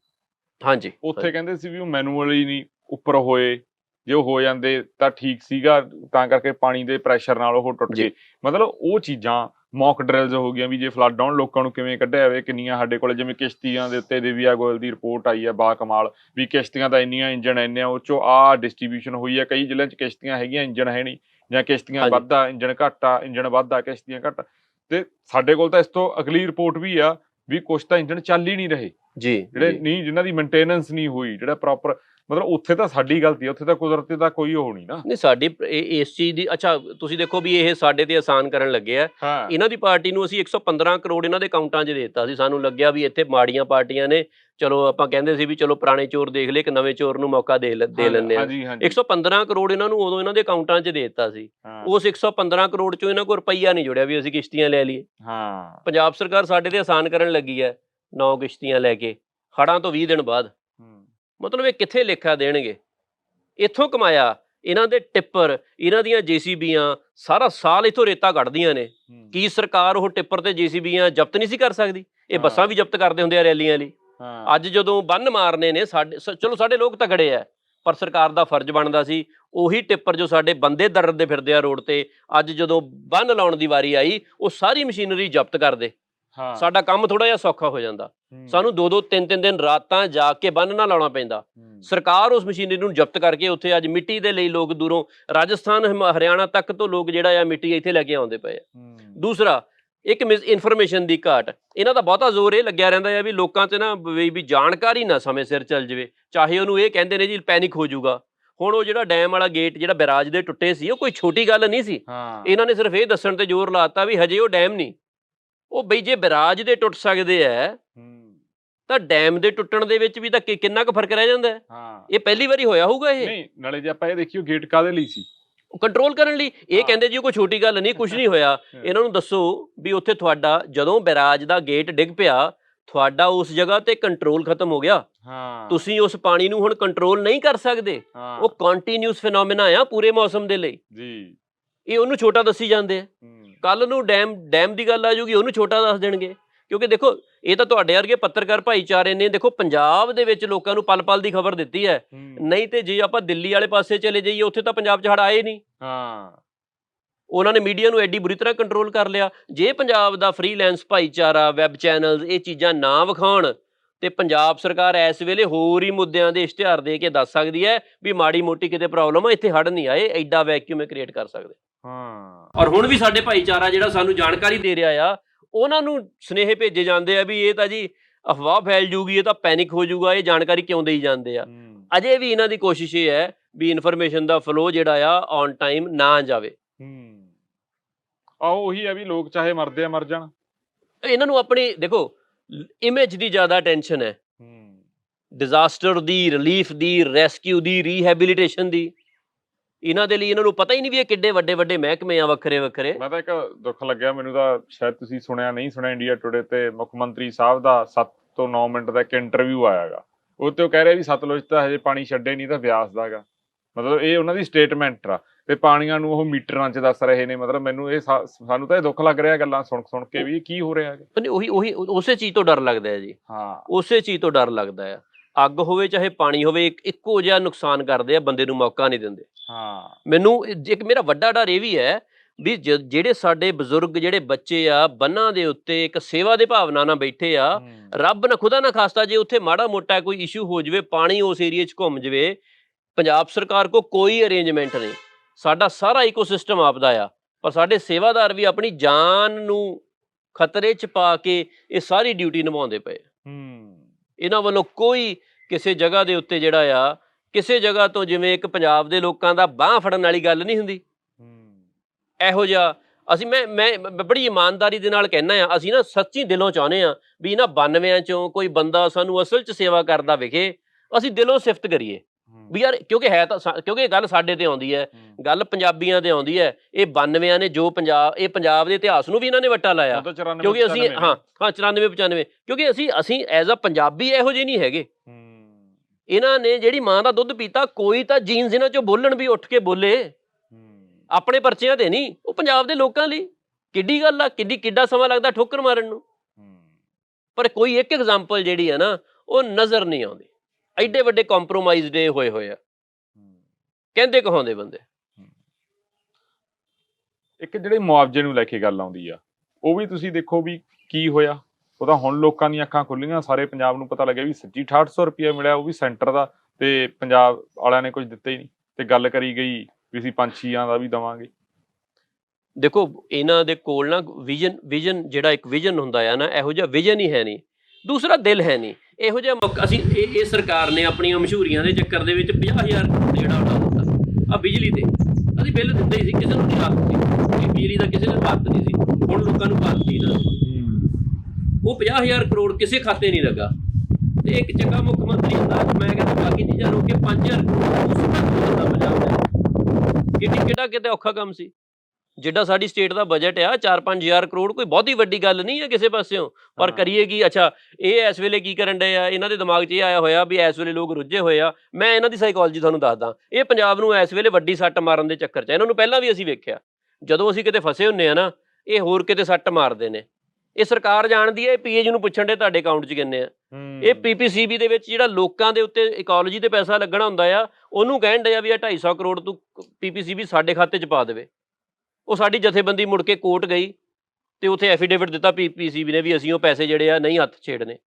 ਹਾਂਜੀ। ਉੱਥੇ ਕਹਿੰਦੇ ਸੀ ਵੀ ਉਹ ਮੈਨੂਅਲੀ ਨਹੀਂ ਉੱਪਰ ਹੋਏ ਜੇ ਉਹ ਹੋ ਜਾਂਦੇ ਤਾਂ ਠੀਕ ਸੀਗਾ ਤਾਂ ਕਰਕੇ ਪਾਣੀ ਦੇ ਪ੍ਰੈਸ਼ਰ ਨਾਲ ਉਹ ਟੁੱਟ। ਗਏ ਮਤਲਬ ਉਹ ਚੀਜ਼ਾਂ ਮੌਕ ਡਰਿਲਸ ਹੋ ਗਈਆਂ ਵੀ ਜੇ ਫਲੱਡ ਆਉਣ ਲੋਕਾਂ ਨੂੰ ਕਿਵੇਂ ਕੱਢਿਆ ਜਾਵੇ ਕਿੰਨੀਆਂ ਸਾਡੇ ਕੋਲ ਜਿਵੇਂ ਕਿਸ਼ਤੀਆਂ ਦੇ ਉੱਤੇ ਦੇਵੀਆ ਗੋਇਲ ਦੀ ਰਿਪੋਰਟ ਆਈ ਹੈ ਬਾ ਕਮਾਲ ਵੀ ਕਿਸ਼ਤੀਆਂ ਦਾ ਇੰਨੀਆਂ ਇੰਜਣ ਇੰਨੇ ਉਹ ਚੋਂ ਆ ਡਿਸਟ੍ਰੀਬਿਊਸ਼ਨ ਹੋਈ ਹੈ ਕਈ ਜ਼ਿਲ੍ਹਿਆਂ 'ਚ ਕਿਸ਼ਤੀਆਂ ਹੈਗੀਆਂ ਇੰਜਣ ਹੈ ਨਹੀਂ ਜਾਂ ਕਿਸ਼ਤੀਆਂ। ਵੱਧ ਇੰਜਣ ਘੱਟ ਇੰਜਣ ਵੱਧ ਕਿਸ਼ਤੀਆਂ ਘੱਟ। ਤੇ ਸਾਡੇ ਕੋਲ ਤਾਂ ਇਸ ਤੋਂ ਅਗਲੀ ਰਿਪੋਰਟ ਵੀ ਆ ਵੀ ਕੁਝ ਤਾਂ ਇੰਜਣ ਚੱਲ ਹੀ ਨਹੀਂ ਰਹੇ ਜੀ ਜਿਹੜੇ। ਨਹੀਂ ਜਿਨ੍ਹਾਂ ਦੀ ਮੇਨਟੇਨੈਂਸ ਨਹੀਂ ਹੋਈ ਜਿਹੜਾ ਪ੍ਰੋਪਰ ਮਤਲਬ ਉੱਥੇ ਤਾਂ ਸਾਡੀ ਗਲਤੀ ਹੈ ਉੱਥੇ ਤਾਂ ਕੁਦਰਤੀ ਦਾ ਕੋਈ ਉਹ ਨਹੀਂ ਨਾ। ਨਹੀਂ ਸਾਡੀ ਇਹ- ਇਸ ਚੀਜ਼ ਦੀ ਅੱਛਾ ਤੁਸੀਂ ਦੇਖੋ ਵੀ ਇਹ ਸਾਡੇ ਤੇ ਆਸਾਨ ਕਰਨ ਲੱਗੇ ਆ। ਹਾਂ। ਇਹਨਾਂ ਦੀ ਪਾਰਟੀ ਨੂੰ ਅਸੀਂ 115 ਕਰੋੜ ਇਹਨਾਂ ਦੇ ਅਕਾਊਂਟਾਂ 'ਚ ਦੇ ਦਿੱਤਾ ਸੀ। ਸਾਨੂੰ ਲੱਗਿਆ ਵੀ ਇੱਥੇ ਮਾੜੀਆਂ ਪਾਰਟੀਆਂ ਨੇ। ਚਲੋ ਆਪਾਂ ਕਹਿੰਦੇ ਸੀ ਵੀ ਚਲੋ ਪੁਰਾਣੇ ਚੋਰ ਦੇਖ ਲਏ ਇੱਕ ਨਵੇਂ ਚੋਰ ਨੂੰ ਮੌਕਾ ਦੇ ਲ- ਦੇ ਲੈਂਦੇ ਆ। ਹਾਂਜੀ ਹਾਂਜੀ। 115 ਕਰੋੜ ਇਹਨਾਂ ਨੂੰ ਉਦੋਂ ਇਹਨਾਂ ਦੇ ਅਕਾਊਂਟਾਂ 'ਚ ਦੇ ਦਿੱਤਾ ਸੀ। ਹਾਂ, ਉਸ 115 ਕਰੋੜ 'ਚੋਂ ਇਹਨਾਂ ਕੋਲ ਰੁਪਈਆ ਨਹੀਂ ਜੁੜਿਆ ਵੀ ਅਸੀਂ ਕਿਸ਼ਤੀਆਂ ਲੈ ਲਈਏ। ਹਾਂ। ਪੰਜਾਬ ਸਰਕਾਰ ਸਾਡੇ ਤੇ ਆਸਾਨ ਕਰਨ ਲੱਗੀ ਹੈ ਨੌ ਕਿਸ਼ਤੀਆਂ ਲੈ ਕੇ ਹੜਾਂ ਤੋਂ 20 ਦਿਨ ਬਾਅਦ। ਮਤਲਬ ਇਹ ਕਿੱਥੇ ਲੇਖਾ ਦੇਣਗੇ? ਇੱਥੋਂ ਕਮਾਇਆ ਇਹਨਾਂ ਦੇ ਟਿੱਪਰ ਇਹਨਾਂ ਦੀਆਂ ਜੀਸੀਬੀਆਂ ਸਾਰਾ ਸਾਲ ਇੱਥੋਂ ਰੇਤਾ ਕੱਢਦੀਆਂ ਨੇ। ਕੀ ਸਰਕਾਰ ਉਹ ਟਿੱਪਰ ਤੇ ਜੀਸੀਬੀਆਂ ਜ਼ਬਤ ਨਹੀਂ ਸੀ ਕਰ ਸਕਦੀ? ਇਹ। ਬੱਸਾਂ ਵੀ ਜ਼ਬਤ ਕਰਦੇ ਹੁੰਦੇ ਆ ਰੈਲੀਆਂ ਲਈ। ਅੱਜ ਜਦੋਂ ਬੰਨ ਮਾਰਨੇ ਨੇ ਸਾਡੇ ਚਲੋ ਸਾਡੇ ਲੋਕ ਤਗੜੇ ਆ ਪਰ ਸਰਕਾਰ ਦਾ ਫਰਜ਼ ਬਣਦਾ ਸੀ ਉਹੀ ਟਿੱਪਰ ਜੋ ਸਾਡੇ ਬੰਦੇ ਦਰਦੇ ਫਿਰਦੇ ਆ ਰੋਡ ਤੇ ਅੱਜ ਜਦੋਂ ਬੰਨ ਲਾਉਣ ਦੀ ਵਾਰੀ ਆਈ ਉਹ ਸਾਰੀ ਮਸ਼ੀਨਰੀ ਜ਼ਬਤ ਕਰਦੇ ਸਾਡਾ ਕੰਮ ਥੋੜਾ ਜਿਹਾ ਸੌਖਾ ਹੋ ਜਾਂਦਾ। ਸਾਨੂੰ ਦੋ ਦੋ ਤਿੰਨ ਤਿੰਨ ਦਿਨ ਰਾਤਾਂ ਜਾ ਕੇ ਬੰਨ ਨਾ ਲਾਉਣਾ ਪੈਂਦਾ। ਸਰਕਾਰ ਉਸ ਮਸ਼ੀਨਰੀ ਨੂੰ ਜ਼ਬਤ ਕਰਕੇ ਉੱਥੇ ਅੱਜ ਮਿੱਟੀ ਦੇ ਲਈ ਲੋਕ ਦੂਰੋਂ ਰਾਜਸਥਾਨ ਹਰਿਆਣਾ ਤੱਕ ਤੋਂ ਲੋਕ ਜਿਹੜਾ ਆ ਮਿੱਟੀ ਇੱਥੇ ਲੈ ਕੇ ਆਉਂਦੇ ਪਏ ਆ। ਦੂਸਰਾ ਇੱਕ ਮਿਸ ਇਨਫੋਰਮੇਸ਼ਨ ਦੀ ਘਾਟ। ਇਹਨਾਂ ਦਾ ਬਹੁਤਾ ਜ਼ੋਰ ਇਹ ਲੱਗਿਆ ਰਹਿੰਦਾ ਹੈ ਵੀ ਲੋਕਾਂ 'ਚ ਨਾ ਵੀ ਵੀ ਜਾਣਕਾਰੀ ਨਾ ਸਮੇਂ ਸਿਰ ਚੱਲ ਜਵੇ। ਚਾਹੇ ਉਹਨੂੰ ਇਹ ਕਹਿੰਦੇ ਨੇ ਜੀ ਪੈਨਿਕ ਹੋ ਜਾਊਗਾ। ਹੁਣ ਉਹ ਜਿਹੜਾ ਡੈਮ ਵਾਲਾ ਗੇਟ ਜਿਹੜਾ ਬੈਰਾਜ ਦੇ ਟੁੱਟੇ ਸੀ ਉਹ ਕੋਈ ਛੋਟੀ ਗੱਲ ਨਹੀਂ ਸੀ। ਇਹਨਾਂ ਨੇ ਸਿਰਫ ਇਹ ਦੱਸਣ ਤੇ ਜ਼ੋਰ ਲਾਤਾ ਵੀ ਹਜੇ ਉਹ ਡੈਮ ਨਹੀਂ। ਉਹ ਬਈ ਜੇ ਬੈਰਾਜ ਦੇ ਟੁੱਟ ਸਕਦੇ ਆ ਹੂੰ, ਤਾਂ ਡੈਮ ਦੇ ਟੁੱਟਣ ਦੇ ਵਿੱਚ ਵੀ ਤਾਂ ਕਿੰਨਾ ਕੁ ਫ਼ਰਕ ਰਹਿ ਜਾਂਦਾ ਹੈ। ਇਹ ਪਹਿਲੀ ਵਾਰੀ ਹੋਇਆ ਹੋਊਗਾ ਇਹ? ਨਹੀਂ ਨਾਲੇ ਜੇ ਆਪਾਂ ਇਹ ਦੇਖੀਓ ਗੇਟ ਕਾਦੇ ਲਈ ਸੀ? ਕੰਟਰੋਲ ਕਰਨ ਲਈ। ਇਹ। ਕਹਿੰਦੇ ਜੀ ਕੋਈ ਛੋਟੀ ਗੱਲ ਨਹੀਂ ਕੁਝ ਨਹੀਂ ਹੋਇਆ। ਇਹਨਾਂ ਨੂੰ ਦੱਸੋ ਵੀ ਉੱਥੇ ਤੁਹਾਡਾ ਜਦੋਂ ਬੈਰਾਜ ਦਾ ਗੇਟ ਡਿੱਗ ਪਿਆ ਤੁਹਾਡਾ ਉਸ ਜਗ੍ਹਾ ਤੇ ਕੰਟਰੋਲ ਖਤਮ ਹੋ ਗਿਆ। ਹਾਂ। ਤੁਸੀਂ ਉਸ ਪਾਣੀ ਨੂੰ ਹੁਣ ਕੰਟਰੋਲ ਨਹੀਂ ਕਰ ਸਕਦੇ। ਉਹ ਕੰਟੀਨਿਊਸ ਫੀਨੋਮੀਨਾ ਆ ਪੂਰੇ ਮੌਸਮ ਦੇ ਲਈ। ਜੀ। ਇਹ ਉਹਨੂੰ ਛੋਟਾ ਦੱਸੀ ਜਾਂਦੇ ਆ ਕੱਲ ਨੂੰ ਡੈਮ ਡੈਮ ਦੀ ਗੱਲ ਆ ਜੂਗੀ ਉਹਨੂੰ ਛੋਟਾ ਦੱਸ ਦੇਣਗੇ। ਕਿਉਂਕਿ ਦੇਖੋ ਇਹ ਤਾਂ ਤੁਹਾਡੇ ਵਰਗੇ ਪੱਤਰਕਾਰ ਭਾਈਚਾਰੇ ਨੇ ਦੇਖੋ ਪੰਜਾਬ ਦੇ ਵਿੱਚ ਲੋਕਾਂ ਨੂੰ ਪਲ-ਪਲ ਦੀ ਖਬਰ ਦਿੱਤੀ ਹੈ। ਨਹੀਂ ਤੇ ਜੇ ਆਪਾਂ ਦਿੱਲੀ ਵਾਲੇ ਪਾਸੇ ਚਲੇ ਜਾਈਏ ਉੱਥੇ ਤਾਂ ਪੰਜਾਬ 'ਚ ਹੜ ਆਏ ਨਹੀਂ। ਹਾਂ। ਉਹਨਾਂ ਨੇ ਮੀਡੀਆ ਨੂੰ ਐਡੀ ਬੁਰੀ ਤਰ੍ਹਾਂ ਕੰਟਰੋਲ ਕਰ ਲਿਆ। ਜੇ ਪੰਜਾਬ ਦਾ ਫ੍ਰੀਲੈਂਸ ਭਾਈਚਾਰਾ ਵੈਬ ਚੈਨਲਸ ਇਹ ਚੀਜ਼ਾਂ ਨਾ ਵਿਖਾਉਣ ਤੇ ਪੰਜਾਬ ਸਰਕਾਰ ਇਸ ਵੇਲੇ ਹੋਰ ਹੀ ਮੁੱਦਿਆਂ ਦੇ ਇਸ਼ਤਿਹਾਰ ਦੇ ਕੇ ਦੱਸ ਸਕਦੀ ਹੈ ਵੀ ਮਾੜੀ ਮੋਟੀ ਕਿਤੇ ਪ੍ਰੋਬਲਮ ਆ ਇੱਥੇ ਹੜ ਨਹੀਂ ਆਏ ਐਡਾ ਵੈਕਿਊਮ ਕ੍ਰੀਏਟ ਕਰ ਸਕਦੇ। ਹਾਂ। ਔਰ ਹੁਣ ਵੀ ਸਾਡੇ ਭਾਈਚਾਰਾ ਜਿਹੜਾ ਸਾਨੂੰ ਜਾਣਕਾਰੀ ਦੇ ਰਿਹਾ ਆ ਉਹਨਾਂ ਨੂੰ ਸਨੇਹ ਭੇਜੇ ਜਾਂਦੇ ਆ ਵੀ ਇਹ ਤਾਂ ਜੀ ਅਫਵਾਹ ਫੈਲ ਜੂਗੀ ਇਹ ਤਾਂ ਪੈਨਿਕ ਹੋ ਜਾਊਗਾ ਇਹ ਜਾਣਕਾਰੀ ਕਿਉਂ ਦੇਈ ਜਾਂਦੇ ਆ? ਅਜੇ ਵੀ ਇਹਨਾਂ ਦੀ ਕੋਸ਼ਿਸ਼ ਇਹ ਹੈ ਵੀ ਇਨਫੋਰਮੇਸ਼ਨ ਦਾ ਫਲੋ ਜਿਹੜਾ ਆ ਔਨ ਟਾਈਮ ਨਾ ਜਾਵੇ। ਹੂੰ। ਆ ਉਹੀ ਆ ਵੀ ਲੋਕ ਚਾਹੇ ਮਰਦੇ ਆ ਮਰ ਜਾਣ। ਇਹਨਾਂ ਨੂੰ ਆਪਣੀ ਦੇਖੋ ਇਮੇਜ ਦੀ ਜ਼ਿਆਦਾ ਟੈਨਸ਼ਨ ਹੈ। ਹੂੰ। ਡਿਜ਼ਾਸਟਰ ਦੀ ਰਿਲੀਫ ਦੀ ਰੈਸਕਿਊ ਦੀ ਰੀਹੈਬਿਲਿਟੇਸ਼ਨ ਦੀ। ਇਹਨਾਂ ਦੇ ਲਈ ਇਹਨਾਂ ਨੂੰ ਪਤਾ ਹੀ ਨਹੀਂ ਵੀ ਇਹ ਕਿੱਡੇ ਵੱਡੇ ਵੱਡੇ ਮਹਿਕਮੇ ਆ ਵੱਖਰੇ ਵੱਖਰੇ। ਮੈਂ ਤਾਂ ਇੱਕ ਦੁੱਖ ਲੱਗਿਆ ਮੈਨੂੰ ਤਾਂ ਸ਼ਾਇਦ ਤੁਸੀਂ ਸੁਣਿਆ ਨਹੀਂ ਸੁਣਿਆ ਇੰਡੀਆ ਟੁਡੇ ਤੇ ਮੁੱਖ ਮੰਤਰੀ ਸਾਹਿਬ ਦਾ 7 ਤੋਂ 9 ਮਿੰਟ ਦਾ ਇੱਕ ਇੰਟਰਵਿਊ ਆਇਆਗਾ। ਉਹ ਤੇ ਉਹ ਕਹਿ ਰਿਹਾ ਵੀ ਸਤਲੁਜ ਤਾਂ ਹਜੇ ਪਾਣੀ ਛੱਡੇ ਨਹੀਂ ਤਾਂ ਬਿਆਸ ਦਾਗਾ। ਮਤਲਬ ਇਹ ਉਹਨਾਂ ਦੀ ਸਟੇਟਮੈਂਟ ਆ ਤੇ ਪਾਣੀਆਂ ਨੂੰ ਉਹ ਮੀਟਰਾਂ 'ਚ ਦੱਸ ਰਹੇ ਨੇ ਮਤਲਬ ਮੈਨੂੰ ਇਹ ਸਾਨੂੰ ਤਾਂ ਇਹ ਦੁੱਖ ਲੱਗ ਰਿਹਾ ਗੱਲਾਂ ਸੁਣ ਸੁਣ ਕੇ ਵੀ ਕੀ ਹੋ ਰਿਹਾ ਹੈ ਪਰ ਉਹੀ ਉਹੀ ਉਸੇ ਚੀਜ਼ ਤੋਂ ਡਰ ਲੱਗਦਾ ਹੈ ਜੀ। ਹਾਂ। ਉਸੇ ਚੀਜ਼ ਤੋਂ ਡਰ ਲੱਗਦਾ ਹੈ। ਅੱਗ ਹੋਵੇ ਚਾਹੇ ਪਾਣੀ ਹੋਵੇ ਇੱਕ- ਇੱਕੋ ਜਿਹਾ ਨੁਕਸਾਨ ਕਰਦੇ ਆ ਬੰਦੇ ਨੂੰ ਮੌਕਾ ਨਹੀਂ ਦਿੰਦੇ। ਹਾਂ। ਮੈਨੂੰ ਇੱਕ ਮੇਰਾ ਵੱਡਾ ਡਰ ਇਹ ਵੀ ਹੈ ਵੀ ਜਿਹੜੇ ਸਾਡੇ ਬਜ਼ੁਰਗ ਜਿਹੜੇ ਬੱਚੇ ਆ ਬੰਨਾਂ ਦੇ ਉੱਤੇ ਇੱਕ ਸੇਵਾ ਦੇ ਭਾਵਨਾ ਨਾਲ ਬੈਠੇ ਆ ਰੱਬ ਨਾ ਖੁਦਾ ਨਾ ਖਾਸਤਾ ਜੇ ਉੱਥੇ ਮਾੜਾ ਮੋਟਾ ਕੋਈ ਇਸ਼ੂ ਹੋ ਜਵੇ ਪਾਣੀ ਉਸ ਏਰੀਆ 'ਚ ਘੁੰਮ ਜਵੇ ਪੰਜਾਬ ਸਰਕਾਰ ਕੋ ਕੋਈ ਅਰੇਂਜਮੈਂਟ ਨਹੀਂ। ਸਾਡਾ ਸਾਰਾ ਇਕੋਸਿਸਟਮ ਆਪਦਾ ਆ ਪਰ ਸਾਡੇ ਸੇਵਾਦਾਰ ਵੀ ਆਪਣੀ ਜਾਨ ਨੂੰ ਖਤਰੇ 'ਚ ਪਾ ਕੇ ਇਹ ਸਾਰੀ ਡਿਊਟੀ ਨਿਭਾਉਂਦੇ ਪਏ ਹੂੰ। ਇਹਨਾਂ ਵੱਲੋਂ ਕੋਈ ਕਿਸੇ ਜਗ੍ਹਾ ਦੇ ਉੱਤੇ ਜਿਹੜਾ ਆ ਕਿਸੇ ਜਗ੍ਹਾ ਤੋਂ ਜਿਵੇਂ ਇੱਕ ਪੰਜਾਬ ਦੇ ਲੋਕਾਂ ਦਾ ਬਾਹ ਫੜਨ ਵਾਲੀ ਗੱਲ ਨਹੀਂ ਹੁੰਦੀ। ਹੂੰ। ਇਹੋ ਜਿਹਾ ਅਸੀਂ ਮੈਂ ਮੈਂ ਬੜੀ ਇਮਾਨਦਾਰੀ ਦੇ ਨਾਲ ਕਹਿਣਾ ਆ ਅਸੀਂ ਨਾ ਸੱਚੀ ਦਿਲੋਂ ਚਾਹੁੰਦੇ ਆ ਵੀ ਇਹਨਾਂ 92 ਚੋਂ ਕੋਈ ਬੰਦਾ ਸਾਨੂੰ ਅਸਲ 'ਚ ਸੇਵਾ ਕਰਦਾ ਵਿਖੇ ਅਸੀਂ ਦਿਲੋਂ ਸਿਫਤ ਕਰੀਏ। ਵੀ ਯਾਰ ਕਿਉਂਕਿ ਹੈ ਤਾਂ ਕਿਉਂਕਿ ਇਹ ਗੱਲ ਸਾਡੇ ਤੇ ਆਉਂਦੀ ਹੈ। ਗੱਲ ਪੰਜਾਬੀਆਂ ਤੇ ਆਉਂਦੀ ਹੈ ਇਹ 92 ਨੇ ਜੋ ਪੰਜਾਬ ਇਹ ਪੰਜਾਬ ਦੇ ਇਤਿਹਾਸ ਨੂੰ ਵੀ ਇਹਨਾਂ ਨੇ ਵੱਟਾ ਲਾਇਆ। ਉਹ ਤਾਂ 94 ਕਿਉਂਕਿ ਅਸੀਂ 95 ਹਾਂ ਹਾਂ 94 95 ਕਿਉਂਕਿ ਅਸੀਂ ਅਸੀਂ ਐਜ਼ ਅ ਪੰਜਾਬੀ ਇਹੋ ਜਿਹੇ ਨਹੀਂ ਹੈਗੇ। ਇਹਨਾਂ ਨੇ ਜਿਹੜੀ ਮਾਂ ਦਾ ਦੁੱਧ ਪੀਤਾ ਕੋਈ ਤਾਂ ਜੀਨਸ ਇਹਨਾਂ ਚੋਂ ਬੋਲਣ ਵੀ ਉੱਠ ਕੇ ਬੋਲੇ। ਆਪਣੇ ਪਰਚਿਆਂ ਤੇ ਨਹੀਂ ਉਹ ਪੰਜਾਬ ਦੇ ਲੋਕਾਂ ਲਈ। ਕਿੱਡੀ ਗੱਲ ਆ ਕਿੱਡੀ ਕਿੱਡਾ ਸਮਾਂ ਲੱਗਦਾ ਠੋਕਰ ਮਾਰਨ ਨੂੰ। ਪਰ ਕੋਈ ਇੱਕ ਐਗਜ਼ਾਮਪਲ ਜਿਹੜੀ ਆ ਨਾ ਉਹ ਨਜ਼ਰ ਨਹੀਂ ਆਉਂਦੀ। ਐਡੇ ਵੱਡੇ ਕੰਪਰੋਮਾਈਜ਼ਡ ਹੋਏ ਹੋਏ ਆ। ਕਹਿੰਦੇ ਕਹਾਉਂਦੇ ਬੰਦੇ। ਇੱਕ ਜਿਹੜੇ ਮੁਆਵਜ਼ੇ ਨੂੰ ਲੈ ਕੇ ਗੱਲ ਆਉਂਦੀ ਆ ਉਹ ਵੀ ਤੁਸੀਂ ਦੇਖੋ ਵੀ ਕੀ ਹੋਇਆ। ਉਹ ਹੁਣ ਲੋਕਾਂ ਦੀਆਂ ਅੱਖਾਂ ਖੁੱਲੀਆਂ ਸਾਰੇ ਪੰਜਾਬ ਨੂੰ ਪਤਾ ਲੱਗਿਆ ਵੀ ਸੱਚੀ 6800 ਰੁਪਏ ਮਿਲਿਆ, ਉਹ ਵੀ ਸੈਂਟਰ ਦਾ ਤੇ ਪੰਜਾਬ ਵਾਲਿਆਂ ਨੇ ਕੁਝ ਦਿੱਤਾ ਹੀ ਨਹੀਂ ਤੇ ਗੱਲ ਕਰੀ ਗਈ ਵੀ ਅਸੀਂ ਪੰਛੀਆਂ ਦਾ ਵੀ ਦਵਾਂਗੇ। ਦੇਖੋ, ਇਹਨਾਂ ਦੇ ਕੋਲ ਨਾ ਵਿਜ਼ਨ ਵਿਜ਼ਨ ਜਿਹੜਾ ਇੱਕ ਵਿਜ਼ਨ ਹੁੰਦਾ ਆ ਨਾ, ਇਹੋ ਜਿਹਾ ਵਿਜ਼ਨ ਹੀ ਹੈ ਨਹੀਂ, ਦੂਸਰਾ ਦਿਲ ਹੈ ਨਹੀਂ, ਇਹੋ ਜਿਹਾ ਅਸੀਂ ਇਹ ਇਹ ਸਰਕਾਰ ਨੇ ਆਪਣੀਆਂ ਮਸ਼ਹੂਰੀਆਂ ਦੇ ਚੱਕਰ ਦੇ ਵਿੱਚ 50000 ਕਰੋੜ ਜਿਹੜਾ ਉਡਾ ਦਿੱਤਾ ਆ ਬਿਜਲੀ ਤੇ, ਅਸੀਂ ਬਿੱਲ ਦਿੱਤੇ ਸੀ, ਕਿਸੇ ਨੂੰ ਨਹੀਂ ਹੱਕ ਸੀ ਬਿਜਲੀ ਦਾ ਕਿਸੇ ਨੂੰ ਹੱਕ ਨਹੀਂ ਸੀ, ਹੁਣ ਲੋਕਾਂ ਨੂੰ ਹੱਕ ਸੀ ਇਹਨਾਂ ਉਹ 50000 ਕਰੋੜ ਕਿਸੇ ਖਾਤੇ ਨਹੀਂ ਲੱਗਾ। ਤੇ ਇੱਕ ਚੰਗਾ ਮੁੱਖ ਮੰਤਰੀ ਹੁੰਦਾ ਮੈਂ ਕਹਿੰਦਾ ਬਾਕੀ ਚੀਜ਼ਾਂ ਰੋਕ ਕੇ 5000 ਕਰੋੜ ਉਸ ਤੱਕ ਦਿੰਦਾ ਪੰਜਾਬ ਨੇ ਕਿੰਨੀ ਕਿਹੜਾ ਕਿਤੇ ਔਖਾ ਕੰਮ ਸੀ। ਜਿੱਡਾ ਸਾਡੀ ਸਟੇਟ ਦਾ ਬਜਟ ਆ 4-5000 ਕਰੋੜ ਕੋਈ ਬਹੁਤੀ ਵੱਡੀ ਗੱਲ ਨਹੀਂ ਹੈ ਕਿਸੇ ਪਾਸਿਓਂ। ਪਰ। ਕਰੀਏ ਕੀ? ਅੱਛਾ ਇਹ ਇਸ ਵੇਲੇ ਕੀ ਕਰਨ ਡਏ ਆ? ਇਹਨਾਂ ਦੇ ਦਿਮਾਗ 'ਚ ਇਹ ਆਇਆ ਹੋਇਆ ਵੀ ਇਸ ਵੇਲੇ ਲੋਕ ਰੁੱਝੇ ਹੋਏ ਆ। ਮੈਂ ਇਹਨਾਂ ਦੀ ਸਾਈਕੋਲੋਜੀ ਤੁਹਾਨੂੰ ਦੱਸਦਾ। ਇਹ ਪੰਜਾਬ ਨੂੰ ਇਸ ਵੇਲੇ ਵੱਡੀ ਸੱਟ ਮਾਰਨ ਦੇ ਚੱਕਰ 'ਚ। ਇਹਨਾਂ ਨੂੰ ਪਹਿਲਾਂ ਵੀ ਅਸੀਂ ਵੇਖਿਆ। ਜਦੋਂ ਅਸੀਂ ਕਿਤੇ ਫਸੇ ਹੁੰਨੇ ਆ ਨਾ ਇਹ ਹੋਰ ਕਿਤੇ ਸੱਟ ਮਾਰਦੇ ਨੇ। ਇਹ ਸਰਕਾਰ ਜਾਣਦੀ ਹੈ ਇਹ ਪੀਏਜ ਨੂੰ ਪੁੱਛਣ ਦੇ ਤੁਹਾਡੇ ਅਕਾਊਂਟ 'ਚ ਕਿੰਨੇ ਆ। ਇਹ ਪੀਪੀਸੀਬੀ ਦੇ ਵਿੱਚ ਜਿਹੜਾ ਲੋਕਾਂ ਦੇ ਉੱਤੇ ਇਕੋਲੋਜੀ ਤੇ ਪੈਸਾ ਲੱਗਣਾ ਹੁੰਦਾ ਆ ਉਹਨੂੰ ਕਹਿਣ ਡਿਆ ਵੀ ਆ 250 ਕਰੋੜ ਤੂੰ ਪੀਪੀਸੀਬੀ ਸਾਡੇ ਖਾਤੇ 'ਚ ਪਾ ਦੇਵੇ। ਉਹ ਸਾਡੀ ਜਥੇਬੰਦੀ ਮੁੜ ਕੇ ਕੋਰਟ ਗਈ ਤੇ ਉੱਥੇ ਐਫੀਡੇਵਿਟ ਦਿੱਤਾ ਪੀਪੀਸੀਬੀ ਨੇ ਵੀ ਅਸੀਂ ਉਹ ਪੈਸੇ ਜਿਹੜੇ ਆ ਨਹੀਂ ਹੱਥ ਛੇੜਨੇ।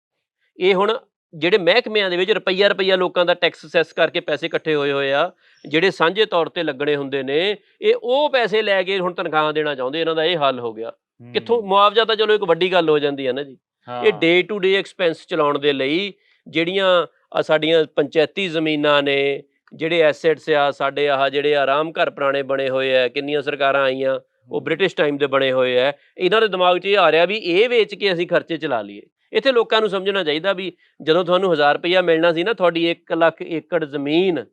ਇਹ ਹੁਣ ਜਿਹੜੇ ਮਹਿਕਮਿਆਂ ਦੇ ਵਿੱਚ ਰੁਪਈਆ ਰੁਪਈਆ ਲੋਕਾਂ ਦਾ ਟੈਕਸ ਸੈਸ ਕਰਕੇ ਪੈਸੇ ਇਕੱਠੇ ਹੋਏ ਹੋਏ ਆ ਜਿਹੜੇ ਸਾਂਝੇ ਤੌਰ ਤੇ ਲੱਗਣੇ ਹੁੰਦੇ ਨੇ ਇਹ ਉਹ ਪੈਸੇ ਲੈ ਕੇ ਹੁਣ ਤਨਖਾਹਾਂ ਦੇਣਾ ਚਾਹੁੰਦੇ ਇਹਨਾਂ ਦਾ ਇਹ ਹੱਲ ਹੋ ਗਿਆ। ਕਿੱਥੋਂ ਮੁਆਵਜ਼ਾ ਤਾਂ ਚਲੋ ਇੱਕ ਵੱਡੀ ਗੱਲ ਹੋ ਜਾਂਦੀ ਹੈ ਨਾ ਜੀ। ਇਹ ਡੇ ਟੂ ਡੇ ਐਕਸਪੈਂਸ ਚਲਾਉਣ ਦੇ ਲਈ ਜਿਹੜੀਆਂ ਸਾਡੀਆਂ ਪੰਚਾਇਤੀ ਜ਼ਮੀਨਾਂ ਨੇ ਜਿਹੜੇ ਐਸੈਟਸ ਆ ਸਾਡੇ ਆਹ ਜਿਹੜੇ ਆਰਾਮ ਘਰ ਪੁਰਾਣੇ ਬਣੇ ਹੋਏ ਆ ਕਿੰਨੀਆਂ ਸਰਕਾਰਾਂ ਆਈਆਂ ਉਹ ਬ੍ਰਿਟਿਸ਼ ਟਾਈਮ ਦੇ ਬਣੇ ਹੋਏ ਆ ਇਹਨਾਂ ਦੇ ਦਿਮਾਗ 'ਚ ਇਹ ਆ ਰਿਹਾ ਵੀ ਇਹ ਵੇਚ ਕੇ ਅਸੀਂ ਖਰਚੇ ਚਲਾ ਲਈਏ। ਇੱਥੇ ਲੋਕਾਂ ਨੂੰ ਸਮਝਣਾ ਚਾਹੀਦਾ ਵੀ ਜਦੋਂ ਤੁਹਾਨੂੰ 1000 ਰੁਪਇਆ ਮਿਲਣਾ ਸੀ ਨਾ ਤੁਹਾਡੀ 1 ਲੱਖ ਏਕੜ ਜ਼ਮੀਨ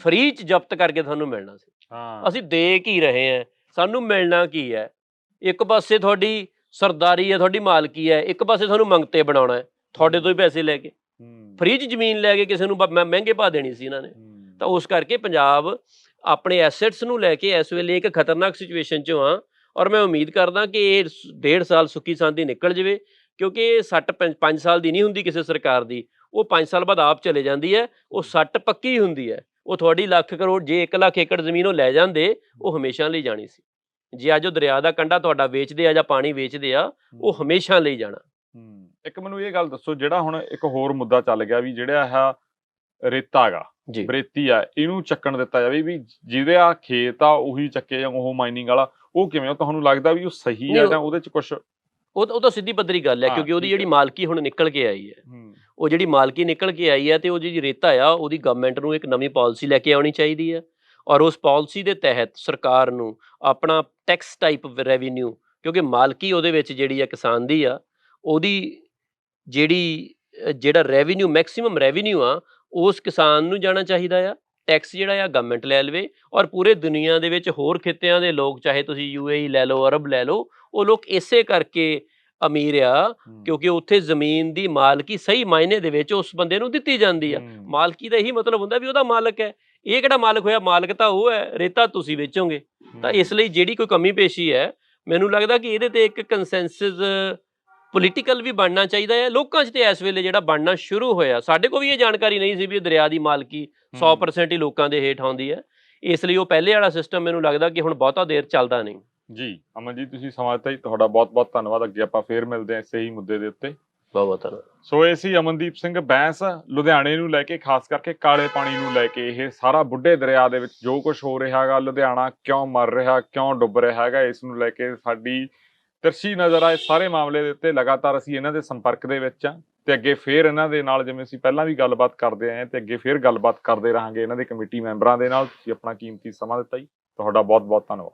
ਫ੍ਰੀ 'ਚ ਜ਼ਬਤ ਕਰਕੇ ਤੁਹਾਨੂੰ ਮਿਲਣਾ ਸੀ। ਹਾਂ। ਅਸੀਂ ਦੇ ਕੀ ਰਹੇ ਹਾਂ ਸਾਨੂੰ ਮਿਲਣਾ ਕੀ ਹੈ? ਇੱਕ ਪਾਸੇ ਤੁਹਾਡੀ ਸਰਦਾਰੀ ਹੈ ਤੁਹਾਡੀ ਮਾਲਕੀ ਹੈ ਇੱਕ ਪਾਸੇ ਤੁਹਾਨੂੰ ਮੰਗਤੇ ਬਣਾਉਣਾ ਹੈ ਤੁਹਾਡੇ ਤੋਂ ਹੀ ਪੈਸੇ ਲੈ ਕੇ। ਫ੍ਰੀ 'ਚ ਜ਼ਮੀਨ ਲੈ ਕੇ ਕਿਸੇ ਨੂੰ ਮ- ਮਹਿੰਗੇ ਪਾ ਦੇਣੀ ਸੀ ਇਹਨਾਂ ਨੇ। ਤਾਂ ਉਸ ਕਰਕੇ ਪੰਜਾਬ ਆਪਣੇ ਐਸੈਟਸ ਨੂੰ ਲੈ ਕੇ ਇਸ ਵੇਲੇ ਇੱਕ ਖਤਰਨਾਕ ਸਿਚੁਏਸ਼ਨ 'ਚ ਆ ਔਰ ਮੈਂ ਉਮੀਦ ਕਰਦਾ ਕਿ ਇਹ ਡੇਢ ਸਾਲ ਸੁੱਕੀ ਸਾਂਦੀ ਨਿਕਲ ਜਾਵੇ ਕਿਉਂਕਿ ਇਹ ਸੱਟ 5 ਸਾਲ ਦੀ ਨਹੀਂ ਹੁੰਦੀ ਕਿਸੇ ਸਰਕਾਰ ਦੀ। ਉਹ 5 ਸਾਲ ਬਾਅਦ ਆਪ ਚਲੇ ਜਾਂਦੀ ਹੈ ਉਹ ਸੱਟ ਪੱਕੀ ਹੁੰਦੀ ਹੈ। ਉਹ ਤੁਹਾਡੀ ਲੱਖ ਕਰੋੜ ਜੇ 1 ਲੱਖ ਏਕੜ ਜ਼ਮੀਨ ਉਹ ਲੈ ਜਾਂਦੇ ਉਹ ਹਮੇਸ਼ਾ ਲਈ ਜਾਣੀ ਸੀ। ਜੇ ਅੱਜ ਉਹ ਦਰਿਆ ਦਾ ਕੰਢਾ ਤੁਹਾਡਾ ਵੇਚਦੇ ਆ ਜਾਂ ਪਾਣੀ ਵੇਚਦੇ ਆ ਉਹ ਹਮੇਸ਼ਾ ਲਈ ਜਾਣਾ। ਹੂੰ ਇੱਕ ਮੈਨੂੰ ਇਹ ਗੱਲ ਦੱਸੋ ਜਿਹੜਾ ਹੁਣ ਇੱਕ ਹੋਰ ਮੁੱਦਾ ਚੱਲ ਗਿਆ ਵੀ ਜਿਹੜਾ ਇਹ ਰੇਤਾ ਹੈਗਾ ਜੀ। ਬਰੇਤੀ ਆ ਇਹਨੂੰ ਚੱਕਣ ਦਿੱਤਾ ਜਾਵੇ ਵੀ ਜਿਹਦੇ ਆ ਖੇਤ ਆ ਉਹੀ ਚੱਕੇ ਜਾਂ ਉਹ ਮਾਈਨਿੰਗ ਵਾਲਾ ਉਹ ਕਿਵੇਂ ਉਹ ਤੁਹਾਨੂੰ ਲੱਗਦਾ ਵੀ ਉਹ ਸਹੀ ਆ ਜਾਂ ਉਹਦੇ ਚ ਕੁਝ ਉਹ ਉਹ ਤਾਂ ਸਿੱਧੀ ਪੱਧਰੀ ਗੱਲ ਹੈ ਹਾਂ, ਕਿਉਂਕਿ ਉਹਦੀ ਜਿਹੜੀ ਹੈ। ਮਾਲਕੀ ਹੁਣ ਨਿਕਲ ਕੇ ਆਈ ਹੈ। ਉਹ ਜਿਹੜੀ ਮਾਲਕੀ ਨਿਕਲ ਕੇ ਆਈ ਹੈ ਤੇ ਉਹ ਜਿਹੜੀ ਰੇਤਾ ਆ ਉਹਦੀ ਗਵਰਨਮੈਂਟ ਨੂੰ ਇੱਕ ਨਵੀਂ ਪਾਲਿਸੀ ਲੈ ਕੇ ਆਉਣੀ ਚਾਹੀਦੀ ਹੈ। ਔਰ ਉਸ ਪਾਲਿਸੀ ਦੇ ਤਹਿਤ ਸਰਕਾਰ ਨੂੰ ਆਪਣਾ ਟੈਕਸ ਟਾਈਪ ਰੈਵਨਿਊ ਕਿਉਂਕਿ ਮਾਲਕੀ ਉਹਦੇ ਵਿੱਚ ਜਿਹੜੀ ਆ ਕਿਸਾਨ ਦੀ ਆ ਉਹਦੀ ਜਿਹੜੀ ਜਿਹੜਾ ਰੈਵਨਿਊ ਮੈਕਸਿਮਮ ਰੈਵਨਿਊ ਆ ਉਸ ਕਿਸਾਨ ਨੂੰ ਜਾਣਾ ਚਾਹੀਦਾ ਆ ਟੈਕਸ ਜਿਹੜਾ ਆ ਗਵਰਨਮੈਂਟ ਲੈ ਲਵੇ ਔਰ ਪੂਰੇ ਦੁਨੀਆ ਦੇ ਵਿੱਚ ਹੋਰ ਖਿੱਤਿਆਂ ਦੇ ਲੋਕ ਚਾਹੇ ਤੁਸੀਂ ਯੂਏਈ ਲੈ ਲਓ ਅਰਬ ਲੈ ਲਓ ਉਹ ਲੋਕ ਇਸੇ ਕਰਕੇ ਅਮੀਰ ਆ ਕਿਉਂਕਿ ਉੱਥੇ ਜ਼ਮੀਨ ਦੀ ਮਾਲਕੀ ਸਹੀ ਮਾਇਨੇ ਦੇ ਵਿੱਚ ਉਸ ਬੰਦੇ ਨੂੰ ਦਿੱਤੀ ਜਾਂਦੀ ਆ। ਮਾਲਕੀ ਦਾ ਇਹੀ ਮਤਲਬ ਹੁੰਦਾ ਵੀ ਉਹਦਾ ਮਾਲਕ ਹੈ। ਇਹ ਕਿਹੜਾ ਮਾਲਕ ਹੋਇਆ? ਮਾਲਕ ਤਾਂ ਉਹ ਹੈ ਰੇਤਾ ਤੁਸੀਂ ਵੇਚੋਗੇ। ਤਾਂ ਇਸ ਲਈ ਜਿਹੜੀ ਕੋਈ ਕਮੀ ਪੇਸ਼ੀ ਹੈ ਮੈਨੂੰ ਲੱਗਦਾ ਕਿ ਇਹਦੇ ਤੇ ਇੱਕ ਕੰਸੈਂਸਸ ਪੋਲੀਟੀਕਲ ਵੀ ਬਣਨਾ ਚਾਹੀਦਾ ਹੈ। ਲੋਕਾਂ 'ਚ ਤੇ ਇਸ ਵੇਲੇ ਜਿਹੜਾ ਬਣਨਾ ਸ਼ੁਰੂ ਹੋਇਆ ਸਾਡੇ ਕੋਲ ਵੀ ਇਹ ਜਾਣਕਾਰੀ ਨਹੀਂ ਸੀ ਵੀ ਇਹ ਦਰਿਆ ਦੀ ਮਾਲਕੀ 100% ਹੀ ਲੋਕਾਂ ਦੇ ਹੇਠ ਆਉਂਦੀ ਹੈ। ਇਸ ਲਈ ਉਹ ਪਹਿਲੇ ਵਾਲਾ ਸਿਸਟਮ ਮੈਨੂੰ ਲੱਗਦਾ ਕਿ ਹੁਣ ਬਹੁਤਾ ਦੇਰ ਚੱਲਦਾ ਨਹੀਂ। ਜੀ ਅਮਨ ਜੀ ਤੁਸੀਂ ਸਮਾਂ ਦਿੱਤਾ ਜੀ ਤੁਹਾਡਾ ਬਹੁਤ ਬਹੁਤ ਧੰਨਵਾਦ। ਅੱਗੇ ਆਪਾਂ ਫੇਰ ਮਿਲਦੇ ਹਾਂ ਇਸੇ ਹੀ ਮੁੱਦੇ ਦੇ ਉੱਤੇ। ਬਹੁਤ ਧੰਨਵਾਦ। ਸੋ ਇਹ ਸੀ ਅਮਨਦੀਪ ਸਿੰਘ ਬੈਂਸ, ਲੁਧਿਆਣੇ ਨੂੰ ਲੈ ਕੇ, ਖਾਸ ਕਰਕੇ ਕਾਲੇ ਪਾਣੀ ਨੂੰ ਲੈ ਕੇ। ਇਹ ਸਾਰਾ ਬੁੱਢੇ ਦਰਿਆ ਦੇ ਵਿੱਚ ਜੋ ਕੁਝ ਹੋ ਰਿਹਾ ਹੈਗਾ, ਲੁਧਿਆਣਾ ਕਿਉਂ ਮਰ ਰਿਹਾ, ਕਿਉਂ ਡੁੱਬ ਰਿਹਾ ਹੈਗਾ, ਇਸ ਨੂੰ ਲੈ ਕੇ ਸਾਡੀ ਤਿਰਛੀ ਨਜ਼ਰ ਆ ਇਸ ਸਾਰੇ ਮਾਮਲੇ ਦੇ ਉੱਤੇ ਲਗਾਤਾਰ ਅਸੀਂ ਇਹਨਾਂ ਦੇ ਸੰਪਰਕ ਦੇ ਵਿੱਚ ਆ ਤੇ ਅੱਗੇ ਫੇਰ ਇਹਨਾਂ ਦੇ ਨਾਲ ਜਿਵੇਂ ਅਸੀਂ ਪਹਿਲਾਂ ਵੀ ਗੱਲਬਾਤ ਕਰਦੇ ਆਏ ਹਾਂ ਤੇ ਅੱਗੇ ਫੇਰ ਗੱਲਬਾਤ ਕਰਦੇ ਰਹਾਂਗੇ ਇਹਨਾਂ ਦੇ ਕਮੇਟੀ ਮੈਂਬਰਾਂ ਦੇ ਨਾਲ। ਤੁਸੀਂ ਆਪਣਾ ਕੀਮਤੀ ਸਮਾਂ ਦਿੱਤਾ ਜੀ। ਤੁਹਾਡਾ ਬਹੁਤ ਬਹੁਤ ਧੰਨਵਾਦ।